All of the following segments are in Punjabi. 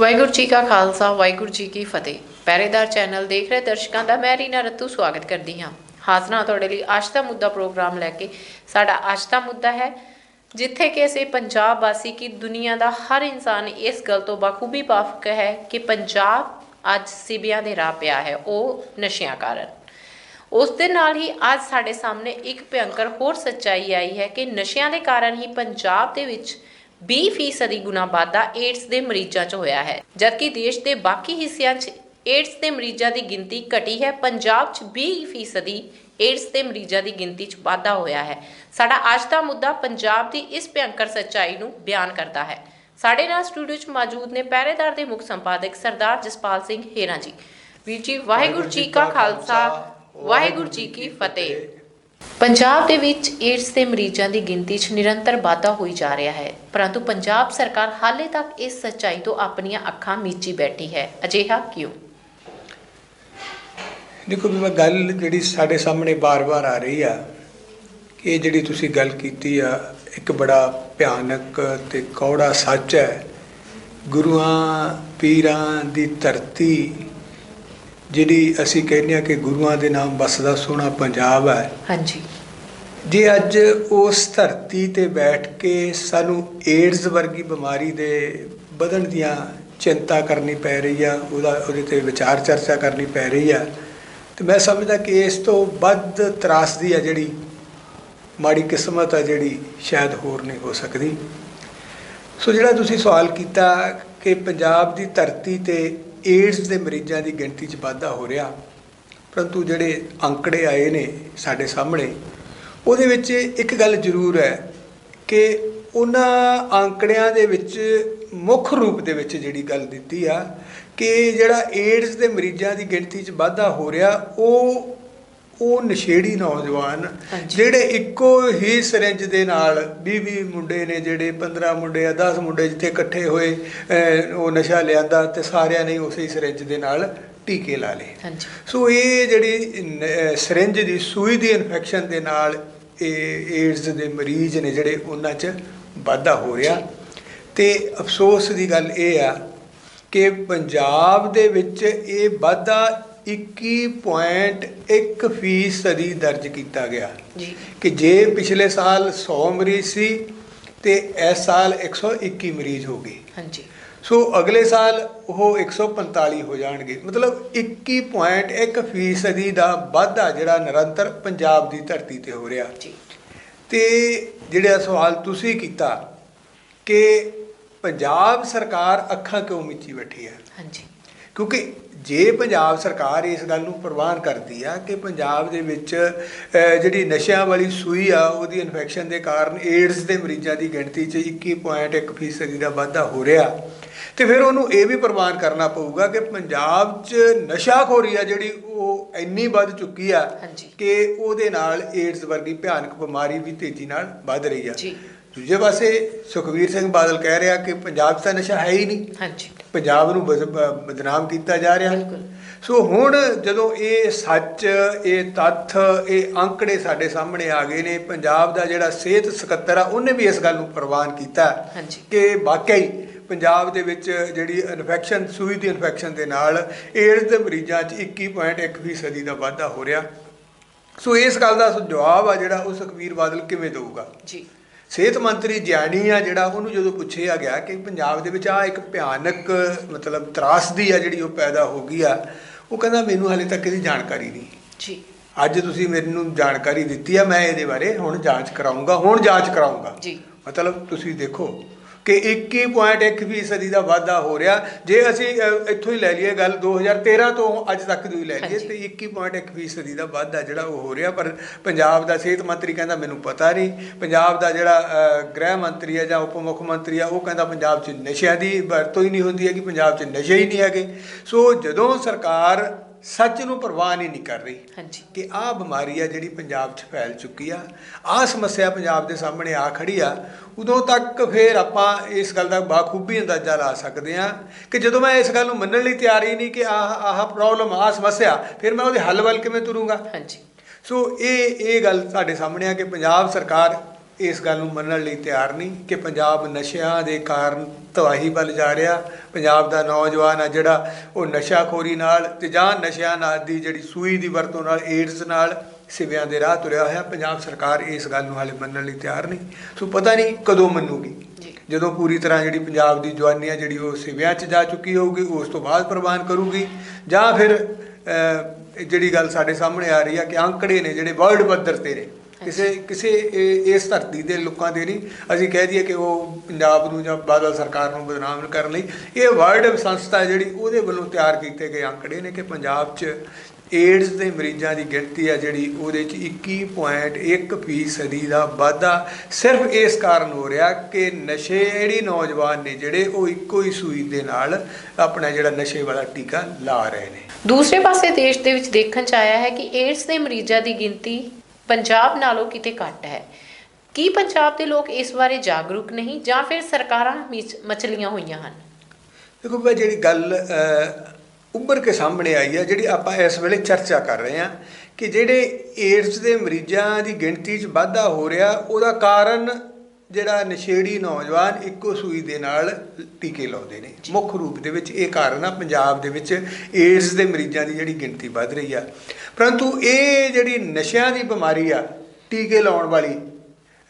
ਵਾਹਿਗੁਰੂ ਜੀ ਕਾ ਖਾਲਸਾ, ਵਾਹਿਗੁਰੂ ਜੀ ਕੀ ਫਤਿਹ। ਪਹਿਰੇਦਾਰ ਚੈਨਲ ਦੇਖ ਰਹੇ ਦਰਸ਼ਕਾਂ ਦਾ ਮੈਂ ਰੀਨਾ ਰੱਤੂ ਸਵਾਗਤ ਕਰਦੀ ਹਾਂ। ਹਾਜ਼ਰਾਂ ਤੁਹਾਡੇ ਲਈ ਅੱਜ ਦਾ ਮੁੱਦਾ ਪ੍ਰੋਗਰਾਮ ਲੈ ਕੇ ਸਾਡਾ ਅੱਜ ਦਾ ਮੁੱਦਾ ਹੈ, ਜਿੱਥੇ ਕਿ ਅਸੀਂ ਪੰਜਾਬ ਵਾਸੀ ਕੀ ਦੁਨੀਆ ਦਾ ਹਰ ਇਨਸਾਨ ਇਸ ਗੱਲ ਤੋਂ ਬਾਖੂਬੀ ਵਾਕਿਫ ਹੈ ਕਿ ਪੰਜਾਬ ਅੱਜ ਸਿਬਿਆਂ ਦੇ ਰਾਹ ਪਿਆ ਹੈ, ਉਹ ਨਸ਼ਿਆਂ ਕਾਰਨ। ਉਸ ਦੇ ਨਾਲ ਹੀ ਅੱਜ ਸਾਡੇ ਸਾਹਮਣੇ ਇੱਕ ਭਿਅੰਕਰ ਹੋਰ ਸੱਚਾਈ ਆਈ ਹੈ ਕਿ ਨਸ਼ਿਆਂ ਦੇ ਕਾਰਨ ਹੀ ਪੰਜਾਬ ਦੇ ਵਿੱਚ 20% ਗੁਣਾ ਵਾਧਾ ਏਡਸ ਦੇ ਮਰੀਜ਼ਾਂ 'ਚ ਹੋਇਆ ਹੈ ਜਦਕਿ ਦੇਸ਼ ਦੇ ਬਾਕੀ ਹਿੱਸਿਆਂ 'ਚ ਏਡਸ ਦੇ ਮਰੀਜ਼ਾਂ ਦੀ ਗਿਣਤੀ ਘਟੀ ਹੈ ਪੰਜਾਬ 'ਚ 20% ਏਡਸ ਦੇ ਮਰੀਜ਼ਾਂ ਦੀ ਗਿਣਤੀ 'ਚ ਵਾਧਾ ਹੋਇਆ ਹੈ। ਸਾਡਾ ਅੱਜ ਦਾ ਮੁੱਦਾ ਪੰਜਾਬ ਦੀ ਇਸ ਭਿਅੰਕਰ ਸੱਚਾਈ ਨੂੰ ਬਿਆਨ ਕਰਦਾ ਹੈ। ਸਾਡੇ ਨਾਲ ਸਟੂਡੀਓ 'ਚ ਮੌਜੂਦ ਨੇ ਪਹਿਰੇਦਾਰ ਦੇ ਮੁੱਖ ਸੰਪਾਦਕ ਸਰਦਾਰ ਜਸਪਾਲ ਸਿੰਘ ਹੇਰਾ ਜੀ। ਵੀਰ ਜੀ ਵਾਹਿਗੁਰੂ ਜੀ ਕਾ ਖਾਲਸਾ ਵਾਹਿਗੁਰੂ ਜੀ ਕੀ ਫਤਿਹ। ਪੰਜਾਬ ਦੇ ਵਿੱਚ ਏਡਸ ਦੇ ਮਰੀਜ਼ਾਂ ਦੀ ਗਿਣਤੀ 'ਚ ਨਿਰੰਤਰ ਵਾਧਾ ਹੋਈ ਜਾ ਰਿਹਾ ਹੈ। ਪਰੰਤੂ ਪੰਜਾਬ ਸਰਕਾਰ ਹਾਲੇ ਤੱਕ ਇਸ ਸੱਚਾਈ ਤੋਂ ਆਪਣੀਆਂ ਅੱਖਾਂ ਮੀਚੀ ਬੈਠੀ ਹੈ। ਅਜਿਹਾ ਕਿਉਂ? ਦੇਖੋ ਵੀ ਮੈਂ ਗੱਲ ਜਿਹੜੀ ਸਾਡੇ ਸਾਹਮਣੇ ਬਾਰ-ਬਾਰ ਆ ਰਹੀ ਆ, ਕਿ ਇਹ ਜਿਹੜੀ ਤੁਸੀਂ ਗੱਲ ਕੀਤੀ ਆ, ਇੱਕ ਬੜਾ ਭਿਆਨਕ ਤੇ ਕੌੜਾ ਸੱਚ ਹੈ। ਗੁਰੂਆਂ, ਪੀਰਾਂ ਦੀ ਧਰਤੀ ਜਿਹੜੀ ਅਸੀਂ ਕਹਿੰਦੇ ਆ ਕਿ ਗੁਰੂਆਂ ਦੇ ਨਾਮ ਬਸਦਾ ਸੋਹਣਾ ਪੰਜਾਬ ਹੈ। ਹਾਂਜੀ। ਜੇ ਅੱਜ ਉਸ ਧਰਤੀ ਤੇ ਬੈਠ ਕੇ ਸਾਨੂੰ ਏਡਜ਼ ਵਰਗੀ ਬਿਮਾਰੀ ਦੇ ਵਧਣ ਦੀਆਂ ਚਿੰਤਾ ਕਰਨੀ ਪੈ ਰਹੀ ਆ ਉਹਦਾ ਉਹਦੇ ਤੇ ਵਿਚਾਰ ਚਰਚਾ ਕਰਨੀ ਪੈ ਰਹੀ ਆ ਤੇ ਮੈਂ ਸਮਝਦਾ ਕਿ ਇਸ ਤੋਂ ਵੱਧ ਤਰਾਸਦੀ ਆ ਜਿਹੜੀ ਮਾੜੀ ਕਿਸਮਤ ਆ ਜਿਹੜੀ ਸ਼ਾਇਦ ਹੋਰ ਨਹੀਂ ਹੋ ਸਕਦੀ। ਸੋ ਜਿਹੜਾ ਤੁਸੀਂ ਸਵਾਲ ਕੀਤਾ ਕਿ ਪੰਜਾਬ ਦੀ ਧਰਤੀ ਤੇ ਏਡਜ਼ ਦੇ ਮਰੀਜ਼ਾਂ ਦੀ ਗਿਣਤੀ 'ਚ ਵਾਧਾ ਹੋ ਰਿਹਾ, ਪਰੰਤੂ ਜਿਹੜੇ ਅੰਕੜੇ ਆਏ ਨੇ ਸਾਡੇ ਸਾਹਮਣੇ, ਉਹਦੇ ਵਿੱਚ ਇੱਕ ਗੱਲ ਜ਼ਰੂਰ ਹੈ ਕਿ ਉਹਨਾਂ ਅੰਕੜਿਆਂ ਦੇ ਵਿੱਚ ਮੁੱਖ ਰੂਪ ਦੇ ਵਿੱਚ ਜਿਹੜੀ ਗੱਲ ਦਿੱਤੀ ਆ ਕਿ ਜਿਹੜਾ ਏਡਜ਼ ਦੇ ਮਰੀਜ਼ਾਂ ਦੀ ਗਿਣਤੀ 'ਚ ਵਾਧਾ ਹੋ ਰਿਹਾ, ਉਹ ਉਹ ਨਸ਼ੇੜੀ ਨੌਜਵਾਨ। ਜਿਹੜੇ ਇੱਕੋ ਹੀ ਸਿਰੰਜ ਦੇ ਨਾਲ 20-20 ਮੁੰਡੇ ਨੇ ਜਿਹੜੇ 15 ਮੁੰਡੇ ਆ 10 ਮੁੰਡੇ ਜਿੱਥੇ ਇਕੱਠੇ ਹੋਏ ਉਹ ਨਸ਼ਾ ਲਿਆਂਦਾ ਤੇ ਸਾਰਿਆਂ ਨੇ ਉਸੇ ਸਿਰੰਜ ਦੇ ਨਾਲ ਟੀਕੇ ਲਾ ਲਏ। ਸੋ ਇਹ ਜਿਹੜੀ ਸਿਰਿੰਜ ਦੀ ਸੂਈ ਦੀ ਇਨਫੈਕਸ਼ਨ ਦੇ ਨਾਲ ਇਹ ਏਡਜ਼ ਦੇ ਮਰੀਜ਼ ਨੇ ਜਿਹੜੇ ਉਹਨਾਂ 'ਚ ਵਾਧਾ ਹੋ ਰਿਹਾ। ਤੇ ਅਫਸੋਸ ਦੀ ਗੱਲ ਇਹ ਆ ਕਿ ਪੰਜਾਬ ਦੇ ਵਿੱਚ ਇਹ ਵਾਧਾ 21.1 ਫੀਸਦੀ ਦਰਜ ਕੀਤਾ ਗਿਆ। ਜੀ। ਕਿ ਜੇ ਪਿਛਲੇ ਸਾਲ 100 ਮਰੀਜ਼ ਸੀ ਤੇ ਇਸ ਸਾਲ 121 ਮਰੀਜ਼ ਹੋ ਗਏ। ਹਾਂਜੀ। ਸੋ ਅਗਲੇ ਸਾਲ ਉਹ 145 ਹੋ ਜਾਣਗੇ। ਮਤਲਬ 21.1 ਫੀਸਦੀ ਦਾ ਵਾਧਾ ਜਿਹੜਾ ਨਿਰੰਤਰ ਪੰਜਾਬ ਦੀ ਧਰਤੀ ਤੇ ਹੋ ਰਿਹਾ। ਜੀ। ਤੇ ਜਿਹੜਾ ਸਵਾਲ ਤੁਸੀਂ ਕੀਤਾ ਕਿ ਪੰਜਾਬ ਸਰਕਾਰ ਅੱਖਾਂ ਕਿਉਂ ਮਿੱਚੀ ਬੈਠੀ ਹੈ? ਹਾਂਜੀ। ਕਿਉਂਕਿ ਜੇ ਪੰਜਾਬ ਸਰਕਾਰ ਇਸ ਗੱਲ ਨੂੰ ਪ੍ਰਵਾਨ ਕਰਦੀ ਆ ਕਿ ਪੰਜਾਬ ਦੇ ਵਿੱਚ ਜਿਹੜੀ ਨਸ਼ਿਆਂ ਵਾਲੀ ਸੂਈ ਆ ਉਹਦੀ ਇਨਫੈਕਸ਼ਨ ਦੇ ਕਾਰਨ ਏਡਜ਼ ਦੇ ਮਰੀਜ਼ਾਂ ਦੀ ਗਿਣਤੀ 'ਚ 21.1% ਫੀਸਦੀ ਦਾ ਵਾਧਾ ਹੋ ਰਿਹਾ ਤੇ ਫਿਰ ਉਹਨੂੰ ਇਹ ਵੀ ਪ੍ਰਵਾਨ ਕਰਨਾ ਪਊਗਾ ਕਿ ਪੰਜਾਬ 'ਚ ਨਸ਼ਾਖੋਰੀ ਆ ਜਿਹੜੀ ਉਹ ਇੰਨੀ ਵੱਧ ਚੁੱਕੀ ਆ। ਕਿ ਉਹਦੇ ਨਾਲ ਏਡਜ਼ ਵਰਗੀ ਭਿਆਨਕ ਬਿਮਾਰੀ ਵੀ ਤੇਜ਼ੀ ਨਾਲ ਵੱਧ ਰਹੀ ਆ ਜੀ। ਦੂਜੇ ਪਾਸੇ ਸੁਖਵੀਰ ਸਿੰਘ ਬਾਦਲ ਕਹਿ ਰਿਹਾ ਕਿ ਪੰਜਾਬ 'ਚ ਤਾਂ ਨਸ਼ਾ ਹੈ ਹੀ ਨਹੀਂ। ਹਾਂਜੀ। ਪੰਜਾਬ ਨੂੰ ਬਦਨਾਮ ਕੀਤਾ ਜਾ ਰਿਹਾ। ਬਿਲਕੁਲ। ਸੋ ਹੁਣ ਜਦੋਂ ਇਹ ਸੱਚ ਇਹ ਤੱਥ ਇਹ ਅੰਕੜੇ ਸਾਡੇ ਸਾਹਮਣੇ ਆ ਗਏ ਨੇ ਪੰਜਾਬ ਦਾ ਜਿਹੜਾ ਸਿਹਤ ਸਕੱਤਰ ਆ ਉਹਨੇ ਵੀ ਇਸ ਗੱਲ ਨੂੰ ਪ੍ਰਵਾਨ ਕੀਤਾ। ਕਿ ਵਾਕਈ ਪੰਜਾਬ ਦੇ ਵਿੱਚ ਜਿਹੜੀ ਇਨਫੈਕਸ਼ਨ ਸੂਈ ਦੀ ਇਨਫੈਕਸ਼ਨ ਦੇ ਨਾਲ ਏਡਜ਼ ਦੇ ਮਰੀਜ਼ਾਂ 'ਚ 21.1 ਫੀਸਦੀ ਦਾ ਵਾਧਾ ਹੋ ਰਿਹਾ। ਸੋ ਇਸ ਗੱਲ ਦਾ ਜਵਾਬ ਆ ਜਿਹੜਾ ਉਹ ਸੁਖਬੀਰ ਬਾਦਲ ਕਿਵੇਂ ਦੇਊਗਾ? ਜੀ। ਸਿਹਤ ਮੰਤਰੀ ਗਿਆਨੀ ਆ ਜਿਹੜਾ ਉਹਨੂੰ ਜਦੋਂ ਪੁੱਛਿਆ ਗਿਆ ਕਿ ਪੰਜਾਬ ਦੇ ਵਿੱਚ ਆ ਇੱਕ ਭਿਆਨਕ ਮਤਲਬ ਤਰਾਸਦੀ ਆ ਜਿਹੜੀ ਉਹ ਪੈਦਾ ਹੋ ਗਈ ਆ ਉਹ ਕਹਿੰਦਾ ਮੈਨੂੰ ਹਾਲੇ ਤੱਕ ਇਹਦੀ ਜਾਣਕਾਰੀ ਨਹੀਂ। ਜੀ। ਅੱਜ ਤੁਸੀਂ ਮੈਨੂੰ ਜਾਣਕਾਰੀ ਦਿੱਤੀ ਆ ਮੈਂ ਇਹਦੇ ਬਾਰੇ ਹੁਣ ਜਾਂਚ ਕਰਾਉਂਗਾ ਹੁਣ ਜਾਂਚ ਕਰਾਉਂਗਾ ਜੀ। ਮਤਲਬ ਤੁਸੀਂ ਦੇਖੋ ਕਿ 21.1 ਫੀਸਦੀ ਦਾ ਵਾਧਾ ਹੋ ਰਿਹਾ। ਜੇ ਅਸੀਂ ਇੱਥੋਂ ਹੀ ਲੈ ਲਈਏ ਗੱਲ 2013 ਤੋਂ ਅੱਜ ਤੱਕ ਦੀ ਲੈ ਲਈਏ। ਤੇ 21.1 ਫੀਸਦੀ ਦਾ ਵਾਧਾ ਜਿਹੜਾ ਉਹ ਹੋ ਰਿਹਾ। ਪਰ ਪੰਜਾਬ ਦਾ ਸਿਹਤ ਮੰਤਰੀ ਕਹਿੰਦਾ ਮੈਨੂੰ ਪਤਾ ਨਹੀਂ। ਪੰਜਾਬ ਦਾ ਜਿਹੜਾ ਗ੍ਰਹਿ ਮੰਤਰੀ ਹੈ ਜਾਂ ਉਪ ਮੁੱਖ ਮੰਤਰੀ ਆ ਉਹ ਕਹਿੰਦਾ ਪੰਜਾਬ 'ਚ ਨਸ਼ਿਆਂ ਦੀ ਵਰਤੋਂ ਹੀ ਨਹੀਂ ਹੁੰਦੀ ਹੈ ਕਿ ਪੰਜਾਬ 'ਚ ਨਸ਼ੇ ਹੀ ਨਹੀਂ ਹੈਗੇ। ਸੋ ਜਦੋਂ ਸਰਕਾਰ ਸੱਚ ਨੂੰ ਪ੍ਰਵਾਨ ਹੀ ਨਹੀਂ ਕਰ ਰਹੀ ਹਾਂਜੀ। ਕਿ ਆਹ ਬਿਮਾਰੀ ਆ ਜਿਹੜੀ ਪੰਜਾਬ 'ਚ ਫੈਲ ਚੁੱਕੀ ਆ ਆਹ ਸਮੱਸਿਆ ਪੰਜਾਬ ਦੇ ਸਾਹਮਣੇ ਆ ਖੜੀ ਆ ਉਦੋਂ ਤੱਕ ਫਿਰ ਆਪਾਂ ਇਸ ਗੱਲ ਦਾ ਬਾਖੂਬੀ ਅੰਦਾਜ਼ਾ ਲਾ ਸਕਦੇ ਆ ਕਿ ਜਦੋਂ ਮੈਂ ਇਸ ਗੱਲ ਨੂੰ ਮੰਨਣ ਲਈ ਤਿਆਰ ਹੀ ਨਹੀਂ ਕਿ ਆਹ ਆਹ ਪ੍ਰੋਬਲਮ ਆਹ ਸਮੱਸਿਆ ਫਿਰ ਮੈਂ ਉਹਦੇ ਹੱਲ ਵੱਲ ਕਿਵੇਂ ਤੁਰੂੰਗਾ? ਹਾਂਜੀ। ਸੋ ਇਹ ਇਹ ਗੱਲ ਸਾਡੇ ਸਾਹਮਣੇ ਆ ਕਿ ਪੰਜਾਬ ਸਰਕਾਰ ਇਸ ਗੱਲ ਨੂੰ ਮੰਨਣ ਲਈ ਤਿਆਰ ਨਹੀਂ ਕਿ ਪੰਜਾਬ ਨਸ਼ਿਆਂ ਦੇ ਕਾਰਨ ਤਬਾਹੀ ਵੱਲ ਜਾ ਰਿਹਾ। ਪੰਜਾਬ ਦਾ ਨੌਜਵਾਨ ਆ ਜਿਹੜਾ ਉਹ ਨਸ਼ਾਖੋਰੀ ਨਾਲ ਤੇ ਜਾਂ ਨਸ਼ਿਆਂ ਨਾਲ ਦੀ ਜਿਹੜੀ ਸੂਈ ਦੀ ਵਰਤੋਂ ਨਾਲ ਏਡਜ਼ ਨਾਲ ਸਿਵਿਆਂ ਦੇ ਰਾਹ ਤੁਰਿਆ ਹੋਇਆ। ਪੰਜਾਬ ਸਰਕਾਰ ਇਸ ਗੱਲ ਨੂੰ ਹਾਲੇ ਮੰਨਣ ਲਈ ਤਿਆਰ ਨਹੀਂ। ਸੋ ਪਤਾ ਨਹੀਂ ਕਦੋਂ ਮੰਨੂਗੀ। ਜਦੋਂ ਪੂਰੀ ਤਰ੍ਹਾਂ ਜਿਹੜੀ ਪੰਜਾਬ ਦੀ ਜਵਾਨੀ ਆ ਜਿਹੜੀ ਉਹ ਸਿਵਿਆਂ 'ਚ ਜਾ ਚੁੱਕੀ ਹੋਊਗੀ ਉਸ ਤੋਂ ਬਾਅਦ ਪ੍ਰਵਾਨ ਕਰੂਗੀ। ਜਾਂ ਫਿਰ ਜਿਹੜੀ ਗੱਲ ਸਾਡੇ ਸਾਹਮਣੇ ਆ ਰਹੀ ਆ ਕਿ ਅੰਕੜੇ ਨੇ ਜਿਹੜੇ ਵਰਲਡ ਪੱਧਰ ਤੇ ਨੇ ਕਿਸੇ ਕਿਸੇ ਇਸ ਧਰਤੀ ਦੇ ਲੋਕਾਂ ਦੇ ਨਹੀਂ। ਅਸੀਂ ਕਹਿ ਦਈਏ ਕਿ ਉਹ ਪੰਜਾਬ ਨੂੰ ਜਾਂ ਬਾਦਲ ਸਰਕਾਰ ਨੂੰ ਬਦਨਾਮ ਕਰਨ ਲਈ ਇਹ ਵਰਲਡ ਸੰਸਥਾ ਜਿਹੜੀ ਉਹਦੇ ਵੱਲੋਂ ਤਿਆਰ ਕੀਤੇ ਗਏ ਅੰਕੜੇ ਨੇ ਕਿ ਪੰਜਾਬ 'ਚ ਏਡਜ਼ ਦੇ ਮਰੀਜ਼ਾਂ ਦੀ ਗਿਣਤੀ ਆ ਜਿਹੜੀ ਉਹਦੇ 'ਚ 21.1 ਫੀਸਦੀ ਦਾ ਵਾਧਾ ਸਿਰਫ ਇਸ ਕਾਰਨ ਹੋ ਰਿਹਾ ਕਿ ਨਸ਼ੇੜੀ ਨੌਜਵਾਨ ਨੇ ਜਿਹੜੇ ਉਹ ਇੱਕੋ ਹੀ ਸੂਈ ਦੇ ਨਾਲ ਆਪਣਾ ਜਿਹੜਾ ਨਸ਼ੇ ਵਾਲਾ ਟੀਕਾ ਲਾ ਰਹੇ ਨੇ। ਦੂਸਰੇ ਪਾਸੇ ਦੇਸ਼ ਦੇ ਵਿੱਚ ਦੇਖਣ ਚ ਆਇਆ ਹੈ ਕਿ ਏਡਜ਼ ਦੇ ਮਰੀਜ਼ਾਂ ਦੀ ਗਿਣਤੀ ਪੰਜਾਬ ਨਾਲੋਂ ਕਿਤੇ ਘੱਟ ਹੈ। ਕੀ ਪੰਜਾਬ ਦੇ ਲੋਕ ਇਸ ਬਾਰੇ ਜਾਗਰੂਕ ਨਹੀਂ ਜਾਂ ਫਿਰ ਸਰਕਾਰਾਂ ਮਿਚ- ਮਚਲੀਆਂ ਹੋਈਆਂ ਹਨ? ਦੇਖੋ ਮੈਂ ਜਿਹੜੀ ਗੱਲ ਉੱਭਰ ਕੇ ਸਾਹਮਣੇ ਆਈ ਹੈ ਜਿਹੜੀ ਆਪਾਂ ਇਸ ਵੇਲੇ ਚਰਚਾ ਕਰ ਰਹੇ ਹਾਂ ਕਿ ਜਿਹੜੇ ਏਡਸ ਦੇ ਮਰੀਜ਼ਾਂ ਦੀ ਗਿਣਤੀ 'ਚ ਵਾਧਾ ਹੋ ਰਿਹਾ, ਉਹਦਾ ਕਾਰਨ ਜਿਹੜਾ ਨਸ਼ੇੜੀ ਨੌਜਵਾਨ ਇੱਕੋ ਸੂਈ ਦੇ ਨਾਲ ਟੀਕੇ ਲਾਉਂਦੇ ਨੇ। ਮੁੱਖ ਰੂਪ ਦੇ ਵਿੱਚ ਇਹ ਕਾਰਨ ਆ ਪੰਜਾਬ ਦੇ ਵਿੱਚ ਏਡਜ਼ ਦੇ ਮਰੀਜ਼ਾਂ ਦੀ ਜਿਹੜੀ ਗਿਣਤੀ ਵੱਧ ਰਹੀ ਆ। ਪਰੰਤੂ ਇਹ ਜਿਹੜੀ ਨਸ਼ਿਆਂ ਦੀ ਬਿਮਾਰੀ ਆ ਟੀਕੇ ਲਾਉਣ ਵਾਲੀ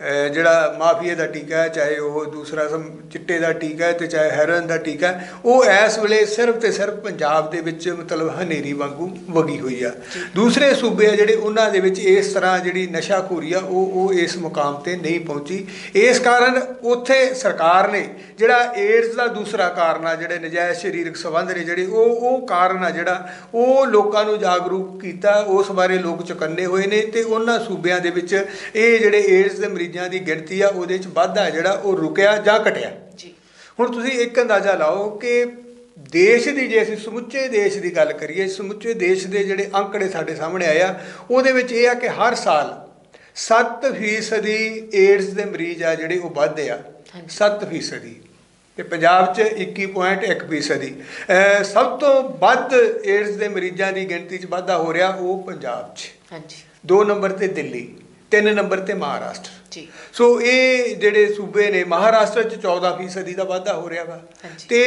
ਜਿਹੜਾ ਮਾਫੀਆ ਦਾ ਟੀਕਾ ਹੈ ਚਾਹੇ ਉਹ ਦੂਸਰਾ ਸਮ ਚਿੱਟੇ ਦਾ ਟੀਕਾ ਹੈ ਤੇ ਚਾਹੇ ਹੈਰੋਇਨ ਦਾ ਟੀਕਾ ਹੈ, ਉਹ ਇਸ ਵੇਲੇ ਸਿਰਫ ਤੇ ਸਿਰਫ ਪੰਜਾਬ ਦੇ ਵਿੱਚ ਮਤਲਬ ਹਨੇਰੀ ਵਾਂਗੂ ਵਗੀ ਹੋਈ ਆ। ਦੂਸਰੇ ਸੂਬੇ ਆ ਜਿਹੜੇ ਉਹਨਾਂ ਦੇ ਵਿੱਚ ਇਸ ਤਰ੍ਹਾਂ ਜਿਹੜੀ ਨਸ਼ਾਖੋਰੀ ਆ ਉਹ ਉਹ ਇਸ ਮੁਕਾਮ ਤੇ ਨਹੀਂ ਪਹੁੰਚੀ। ਇਸ ਕਾਰਨ ਉੱਥੇ ਸਰਕਾਰ ਨੇ ਜਿਹੜਾ ਏਡਜ਼ ਦਾ ਦੂਸਰਾ ਕਾਰਨ ਆ ਜਿਹੜੇ ਨਜਾਇਜ਼ ਸਰੀਰਕ ਸੰਬੰਧ ਨੇ ਜਿਹੜੇ ਉਹ ਉਹ ਕਾਰਨ ਆ ਜਿਹੜਾ ਉਹ ਲੋਕਾਂ ਨੂੰ ਜਾਗਰੂਕ ਕੀਤਾ। ਉਸ ਬਾਰੇ ਲੋਕ ਚੁਕੰਨੇ ਹੋਏ ਨੇ ਤੇ ਉਹਨਾਂ ਸੂਬਿਆਂ ਦੇ ਵਿੱਚ ਇਹ ਜਿਹੜੇ ਏਡਜ਼ ਦੇ ਮਰੀਜ਼ਾਂ ਦੀ ਗਿਣਤੀ ਆ ਉਹਦੇ ਚ ਵਾਧਾ ਜਿਹੜਾ ਉਹ ਰੁਕਿਆ ਜਾਂ ਘਟਿਆ। ਜੀ। ਹੁਣ ਤੁਸੀਂ ਇੱਕ ਅੰਦਾਜ਼ਾ ਲਾਓ ਕਿ ਦੇਸ਼ ਦੀ ਜੇ ਅਸੀਂ ਸਮੁੱਚੇ ਦੇਸ਼ ਦੀ ਗੱਲ ਕਰੀਏ ਸਮੁੱਚੇ ਦੇਸ਼ ਦੇ ਜਿਹੜੇ ਅੰਕੜੇ ਸਾਡੇ ਸਾਹਮਣੇ ਆਏ ਆ ਉਹਦੇ ਵਿੱਚ ਇਹ ਆ ਕਿ ਹਰ ਸਾਲ 7% ਦੀ ਏਡਜ਼ ਦੇ ਮਰੀਜ਼ ਆ ਜਿਹੜੇ ਉਹ ਵੱਧਦੇ ਆ। ਹਾਂਜੀ। 7% ਦੀ ਤੇ ਪੰਜਾਬ 'ਚ 21.1% ਦੀ ਅਹ ਸਭ ਤੋਂ ਵੱਧ ਏਡਜ਼ ਦੇ ਮਰੀਜ਼ਾਂ ਦੀ ਗਿਣਤੀ 'ਚ ਵਾਧਾ ਹੋ ਰਿਹਾ ਉਹ ਪੰਜਾਬ 'ਚ। ਹਾਂਜੀ। ਦੋ ਨੰਬਰ ਤੇ ਦਿੱਲੀ ਤਿੰਨ ਨੰਬਰ ਤੇ ਮਹਾਰਾਸ਼ਟਰ। ਜੀ। ਸੋ ਇਹ ਜਿਹੜੇ ਸੂਬੇ ਨੇ ਮਹਾਰਾਸ਼ਟਰ ਚ 14% ਦਾ ਵਾਧਾ ਹੋ ਰਿਹਾ ਵਾ। ਤੇ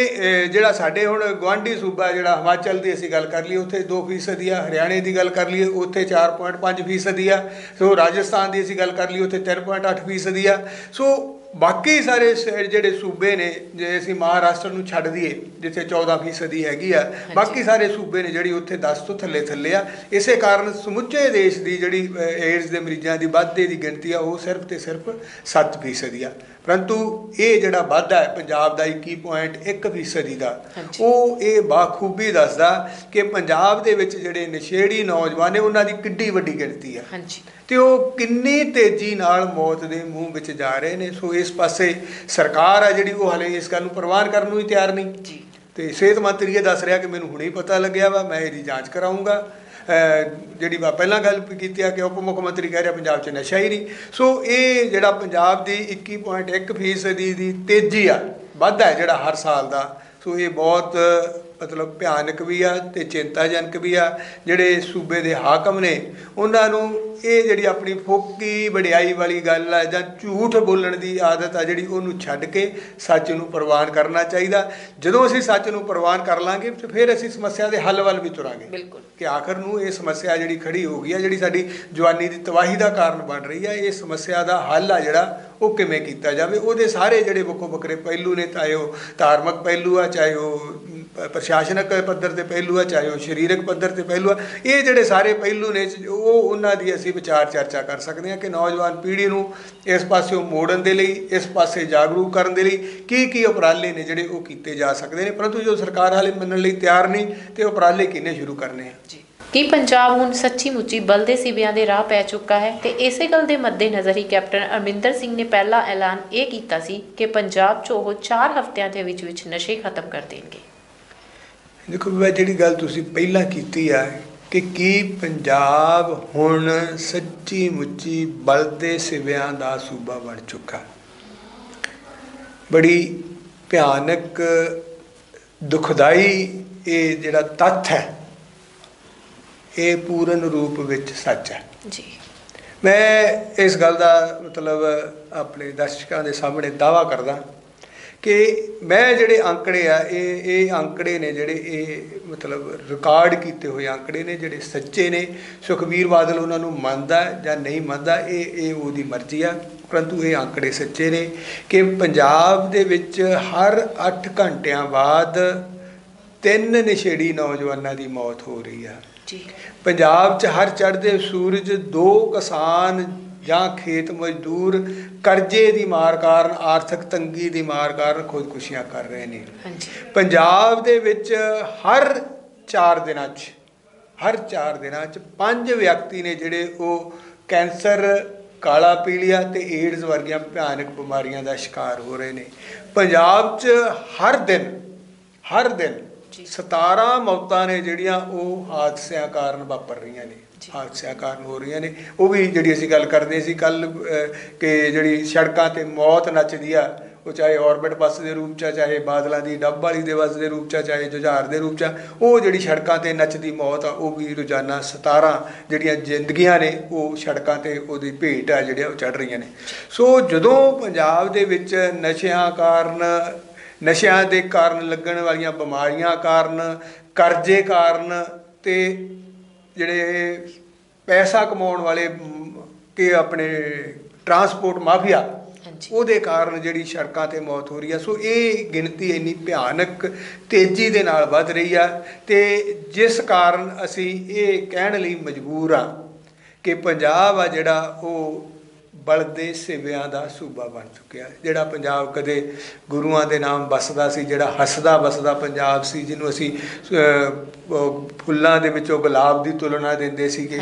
ਜਿਹੜਾ ਸਾਡੇ ਹੁਣ ਗਵਾਂਢੀ ਸੂਬਾ ਜਿਹੜਾ ਹਿਮਾਚਲ ਦੀ ਅਸੀਂ ਗੱਲ ਕਰ ਲਈਏ ਉੱਥੇ 2% ਆ ਹਰਿਆਣੇ ਦੀ ਗੱਲ ਕਰ ਲਈਏ ਉੱਥੇ 4.5% ਆ। ਸੋ ਰਾਜਸਥਾਨ ਦੀ ਅਸੀਂ ਗੱਲ ਕਰ ਲਈਏ ਉੱਥੇ 3.8% ਆ। ਸੋ ਬਾਕੀ ਸਾਰੇ ਸ- ਜਿਹੜੇ ਸੂਬੇ ਨੇ ਜੇ ਅਸੀਂ ਮਹਾਰਾਸ਼ਟਰ ਨੂੰ ਛੱਡ ਦਈਏ ਜਿੱਥੇ 14% ਦੀ ਹੈਗੀ ਆ ਬਾਕੀ ਸਾਰੇ ਸੂਬੇ ਨੇ ਜਿਹੜੀ ਉੱਥੇ 10 ਤੋਂ ਥੱਲੇ ਥੱਲੇ ਆ ਇਸੇ ਕਾਰਨ ਸਮੁੱਚੇ ਦੇਸ਼ ਦੀ ਜਿਹੜੀ ਏਡਜ਼ ਦੇ ਮਰੀਜ਼ਾਂ ਦੀ ਵਾਧੇ ਦੀ ਗਿਣਤੀ ਆ ਉਹ ਸਿਰਫ ਤੇ ਸਿਰਫ 7% ਦੀ ਆ। ਪਰੰਤੂ ਇਹ ਜਿਹੜਾ ਵਾਧਾ ਹੈ ਪੰਜਾਬ ਦਾ 21.1% ਦਾ। ਉਹ ਇਹ ਬਾਖੂਬੀ ਦੱਸਦਾ ਕਿ ਪੰਜਾਬ ਦੇ ਵਿੱਚ ਜਿਹੜੇ ਨਸ਼ੇੜੀ ਨੌਜਵਾਨ ਨੇ ਉਹਨਾਂ ਦੀ ਕਿੱਡੀ ਵੱਡੀ ਗਿਣਤੀ ਆ। ਹਾਂਜੀ। ਤੇ ਉਹ ਕਿੰਨੀ ਤੇਜ਼ੀ ਨਾਲ ਮੌਤ ਦੇ ਮੂੰਹ ਵਿੱਚ ਜਾ ਰਹੇ ਨੇ। ਸੋ ਇਸ ਪਾਸੇ ਸਰਕਾਰ ਆ ਜਿਹੜੀ ਉਹ ਹਲੇ ਇਸ ਗੱਲ ਨੂੰ ਪ੍ਰਵਾਨ ਕਰਨ ਨੂੰ ਹੀ ਤਿਆਰ ਨਹੀਂ। ਜੀ। ਤੇ ਸਿਹਤ ਮੰਤਰੀ ਇਹ ਦੱਸ ਰਿਹਾ ਕਿ ਮੈਨੂੰ ਹੁਣੇ ਹੀ ਪਤਾ ਲੱਗਿਆ ਵਾ ਮੈਂ ਇਹਦੀ ਜਾਂਚ ਕਰਾਉਂਗਾ ਜਿਹੜੀ ਵਾ ਪਹਿਲਾਂ ਗੱਲ ਕੀਤੀ ਆ ਕਿ ਉਪ ਮੁੱਖ ਮੰਤਰੀ ਕਹਿ ਰਿਹਾ ਪੰਜਾਬ 'ਚ ਨਸ਼ਾ ਹੀ ਨਹੀਂ। ਸੋ ਇਹ ਜਿਹੜਾ ਪੰਜਾਬ ਦੀ 21.1 ਫੀਸਦੀ ਦੀ ਤੇਜ਼ੀ ਆ, ਵਾਧਾ ਹੈ ਜਿਹੜਾ ਹਰ ਸਾਲ ਦਾ। ਸੋ ਇਹ ਬਹੁਤ ਮਤਲਬ ਭਿਆਨਕ ਵੀ ਆ ਤੇ ਚਿੰਤਾਜਨਕ ਵੀ ਆ ਜਿਹੜੇ ਸੂਬੇ ਦੇ ਹਾਕਮ ਨੇ ਉਹਨਾਂ ਨੂੰ ਇਹ ਜਿਹੜੀ ਆਪਣੀ ਫੋਕੀ ਵਡਿਆਈ ਵਾਲੀ ਗੱਲ ਆ ਜਾਂ ਝੂਠ ਬੋਲਣ ਦੀ ਆਦਤ ਆ ਜਿਹੜੀ ਉਹਨੂੰ ਛੱਡ ਕੇ ਸੱਚ ਨੂੰ ਪ੍ਰਵਾਨ ਕਰਨਾ ਚਾਹੀਦਾ। ਜਦੋਂ ਅਸੀਂ ਸੱਚ ਨੂੰ ਪ੍ਰਵਾਨ ਕਰ ਲਾਂਗੇ ਤੇ ਫਿਰ ਅਸੀਂ ਸਮੱਸਿਆ ਦੇ ਹੱਲ ਵੱਲ ਵੀ ਤੁਰਾਂਗੇ। ਕਿ ਆਖਰ ਨੂੰ ਇਹ ਸਮੱਸਿਆ ਜਿਹੜੀ ਖੜੀ ਹੋ ਗਈ ਆ ਜਿਹੜੀ ਸਾਡੀ ਜਵਾਨੀ ਦੀ ਤਬਾਹੀ ਦਾ ਕਾਰਨ ਬਣ ਰਹੀ ਆ ਇਹ ਸਮੱਸਿਆ ਦਾ ਹੱਲ ਆ ਜਿਹੜਾ ਉਹ ਕਿਵੇਂ ਕੀਤਾ ਜਾਵੇ? ਉਹਦੇ ਸਾਰੇ ਜਿਹੜੇ ਵੱਖੋ ਵੱਖਰੇ ਪਹਿਲੂ ਨੇ ਚਾਹੇ ਉਹ ਧਾਰਮਿਕ ਪਹਿਲੂ ਆ ਚਾਹੇ ਉਹ ਪ੍ਰਸ਼ਾਸਨਿਕ ਪੱਧਰ ਤੇ ਪਹਿਲੂ ਆ, ਚਾਹੇ ਉਹ ਸਰੀਰਕ ਪੱਧਰ ਤੇ ਪਹਿਲੂ ਆ, ਇਹ ਜਿਹੜੇ ਸਾਰੇ ਪਹਿਲੂ ਨੇ, ਉਹ ਉਹਨਾਂ ਦੀ ਅਸੀਂ ਵਿਚਾਰ ਚਰਚਾ ਕਰ ਸਕਦੇ ਹਾਂ ਕਿ ਨੌਜਵਾਨ ਪੀੜ੍ਹੀ ਨੂੰ ਇਸ ਪਾਸਿਓਂ ਮੋੜਨ ਦੇ ਲਈ, ਇਸ ਪਾਸੇ ਜਾਗਰੂਕ ਕਰਨ ਦੇ ਲਈ ਕੀ ਕੀ ਉਪਰਾਲੇ ਨੇ ਜਿਹੜੇ ਉਹ ਕੀਤੇ ਜਾ ਸਕਦੇ ਨੇ। ਪਰੰਤੂ ਜੋ ਸਰਕਾਰ ਹਾਲੇ ਮੰਨਣ ਲਈ ਤਿਆਰ ਨਹੀਂ, ਤੇ ਉਪਰਾਲੇ ਕਿੰਨੇ ਸ਼ੁਰੂ ਕਰਨੇ ਆ? ਜੀ। ਕੀ ਪੰਜਾਬ ਹੁਣ ਸੱਚੀ ਮੁੱਚੀ ਬਲਦੇ ਸਿਵਿਆਂ ਦੇ ਰਾਹ ਪੈ ਚੁੱਕਾ ਹੈ? ਤੇ ਇਸੇ ਗੱਲ ਦੇ ਮੱਦੇਨਜ਼ਰ ਹੀ ਕੈਪਟਨ ਅਮਰਿੰਦਰ ਸਿੰਘ ਨੇ ਪਹਿਲਾ ਐਲਾਨ ਇਹ ਕੀਤਾ ਸੀ ਕਿ ਪੰਜਾਬ 'ਚ ਉਹ 4 ਹਫ਼ਤਿਆਂ ਦੇ ਵਿੱਚ ਵਿੱਚ ਨਸ਼ੇ ਖਤਮ ਕਰ ਦੇਣਗੇ। ਦੇਖੋ ਵੀ ਜਿਹੜੀ ਗੱਲ ਤੁਸੀਂ ਪਹਿਲਾਂ ਕੀਤੀ ਆ ਕਿ ਕੀ ਪੰਜਾਬ ਹੁਣ ਸੱਚੀ ਮੁੱਚੀ ਬਲਦੇ ਸਿਵਿਆਂ ਦਾ ਸੂਬਾ ਬਣ ਚੁੱਕਾ। ਬੜੀ ਭਿਆਨਕ ਦੁਖਦਾਈ ਇਹ ਜਿਹੜਾ ਤੱਥ ਹੈ ਇਹ ਪੂਰਨ ਰੂਪ ਵਿੱਚ ਸੱਚ ਹੈ। ਜੀ। ਮੈਂ ਇਸ ਗੱਲ ਦਾ ਮਤਲਬ ਆਪਣੇ ਦਰਸ਼ਕਾਂ ਦੇ ਸਾਹਮਣੇ ਦਾਵਾ ਕਰਦਾ। ਕਿ ਮੈਂ ਜਿਹੜੇ ਅੰਕੜੇ ਆ ਇਹ ਇਹ ਅੰਕੜੇ ਨੇ ਜਿਹੜੇ ਇਹ ਮਤਲਬ ਰਿਕਾਰਡ ਕੀਤੇ ਹੋਏ ਅੰਕੜੇ ਨੇ ਜਿਹੜੇ ਸੱਚੇ ਨੇ। ਸੁਖਬੀਰ ਬਾਦਲ ਉਹਨਾਂ ਨੂੰ ਮੰਨਦਾ ਜਾਂ ਨਹੀਂ ਮੰਨਦਾ ਇਹ ਇਹ ਉਹਦੀ ਮਰਜ਼ੀ ਆ। ਪਰੰਤੂ ਇਹ ਅੰਕੜੇ ਸੱਚੇ ਨੇ ਕਿ ਪੰਜਾਬ ਦੇ ਵਿੱਚ ਹਰ 8 ਘੰਟਿਆਂ ਬਾਅਦ ਤਿੰਨ ਨਸ਼ੇੜੀ ਨੌਜਵਾਨਾਂ ਦੀ ਮੌਤ ਹੋ ਰਹੀ ਆ। ਜੀ। ਪੰਜਾਬ 'ਚ ਹਰ ਚੜ੍ਹਦੇ ਸੂਰਜ ਦੋ ਕਿਸਾਨ ਜਾਂ ਖੇਤ ਮਜ਼ਦੂਰ ਕਰਜ਼ੇ ਦੀ ਮਾਰ ਕਾਰਨ ਆਰਥਿਕ ਤੰਗੀ ਦੀ ਮਾਰ ਕਾਰਨ ਖੁਦਕੁਸ਼ੀਆਂ ਕਰ ਰਹੇ ਨੇ ਪੰਜਾਬ ਦੇ ਵਿੱਚ ਹਰ 4 ਦਿਨਾਂ 'ਚ ਹਰ 4 ਦਿਨਾਂ 'ਚ ਪੰਜ ਵਿਅਕਤੀ ਨੇ ਜਿਹੜੇ ਉਹ ਕੈਂਸਰ ਕਾਲਾ ਪੀਲੀਆ ਤੇ ਏਡਜ਼ ਵਰਗੀਆਂ ਭਿਆਨਕ ਬਿਮਾਰੀਆਂ ਦਾ ਸ਼ਿਕਾਰ ਹੋ ਰਹੇ ਨੇ ਪੰਜਾਬ 'ਚ ਹਰ ਦਿਨ ਹਰ ਦਿਨ। 17 ਮੌਤਾਂ ਨੇ ਜਿਹੜੀਆਂ ਉਹ ਹਾਦਸਿਆਂ ਕਾਰਨ ਵਾਪਰ ਰਹੀਆਂ ਨੇ। ਹਾਦਸਿਆਂ ਕਾਰਨ ਹੋ ਰਹੀਆਂ ਨੇ। ਉਹ ਵੀ ਜਿਹੜੀ ਅਸੀਂ ਗੱਲ ਕਰਦੇ ਸੀ ਕੱਲ ਕਿ ਜਿਹੜੀ ਸੜਕਾਂ ਤੇ ਮੌਤ ਨੱਚਦੀ ਆ ਉਹ ਚਾਹੇ ਔਰਬਿਟ ਬੱਸ ਦੇ ਰੂਪ ਚ ਚਾਹੇ ਬਾਦਲਾਂ ਦੀ ਡੱਬ ਵਾਲੀ ਦੇ ਬੱਸ ਦੇ ਰੂਪ ਚ ਚਾਹੇ ਜੁਝਾਰ ਦੇ ਰੂਪ ਚ ਉਹ ਜਿਹੜੀ ਸੜਕਾਂ ਤੇ ਨੱਚਦੀ ਮੌਤ ਆ ਉਹ ਵੀ ਰੋਜ਼ਾਨਾ 17 ਜਿਹੜੀਆਂ ਜ਼ਿੰਦਗੀਆਂ ਨੇ ਉਹ ਸੜਕਾਂ ਤੇ ਉਹਦੀ ਭੇਟ ਆ ਜਿਹੜੀਆਂ ਉਹ ਚੜ ਰਹੀਆਂ ਨੇ। ਸੋ ਜਦੋਂ ਪੰਜਾਬ ਦੇ ਵਿੱਚ ਨਸ਼ਿਆਂ ਕਾਰਨ ਨਸ਼ਿਆਂ ਦੇ ਕਾਰਨ ਲੱਗਣ ਵਾਲੀਆਂ ਬਿਮਾਰੀਆਂ ਕਾਰਨ ਕਰਜ਼ੇ ਕਾਰਨ ਤੇ ਜਿਹੜੇ ਪੈਸਾ ਕਮਾਉਣ ਵਾਲੇ ਕਿ ਆਪਣੇ ਟਰਾਂਸਪੋਰਟ ਮਾਫੀਆ ਉਹਦੇ ਕਾਰਨ ਜਿਹੜੀ ਸੜਕਾਂ ਤੇ ਮੌਤ ਹੋ ਰਹੀ ਆ। ਸੋ ਇਹ ਗਿਣਤੀ ਇੰਨੀ ਭਿਆਨਕ ਤੇਜ਼ੀ ਦੇ ਨਾਲ ਵੱਧ ਰਹੀ ਆ ਤੇ ਜਿਸ ਕਾਰਨ ਅਸੀਂ ਇਹ ਕਹਿਣ ਲਈ ਮਜਬੂਰ ਆ ਕਿ ਪੰਜਾਬ ਆ ਜਿਹੜਾ ਉਹ ਬਲਦੇ ਸਿਵਿਆਂ ਦਾ ਸੂਬਾ ਬਣ ਚੁੱਕਿਆ। ਜਿਹੜਾ ਪੰਜਾਬ ਕਦੇ ਗੁਰੂਆਂ ਦੇ ਨਾਮ ਵਸਦਾ ਸੀ ਜਿਹੜਾ ਹੱਸਦਾ ਵਸਦਾ ਪੰਜਾਬ ਸੀ ਜਿਹਨੂੰ ਅਸੀਂ ਫੁੱਲਾਂ ਦੇ ਵਿੱਚੋਂ ਗੁਲਾਬ ਦੀ ਤੁਲਨਾ ਦਿੰਦੇ ਸੀਗੇ।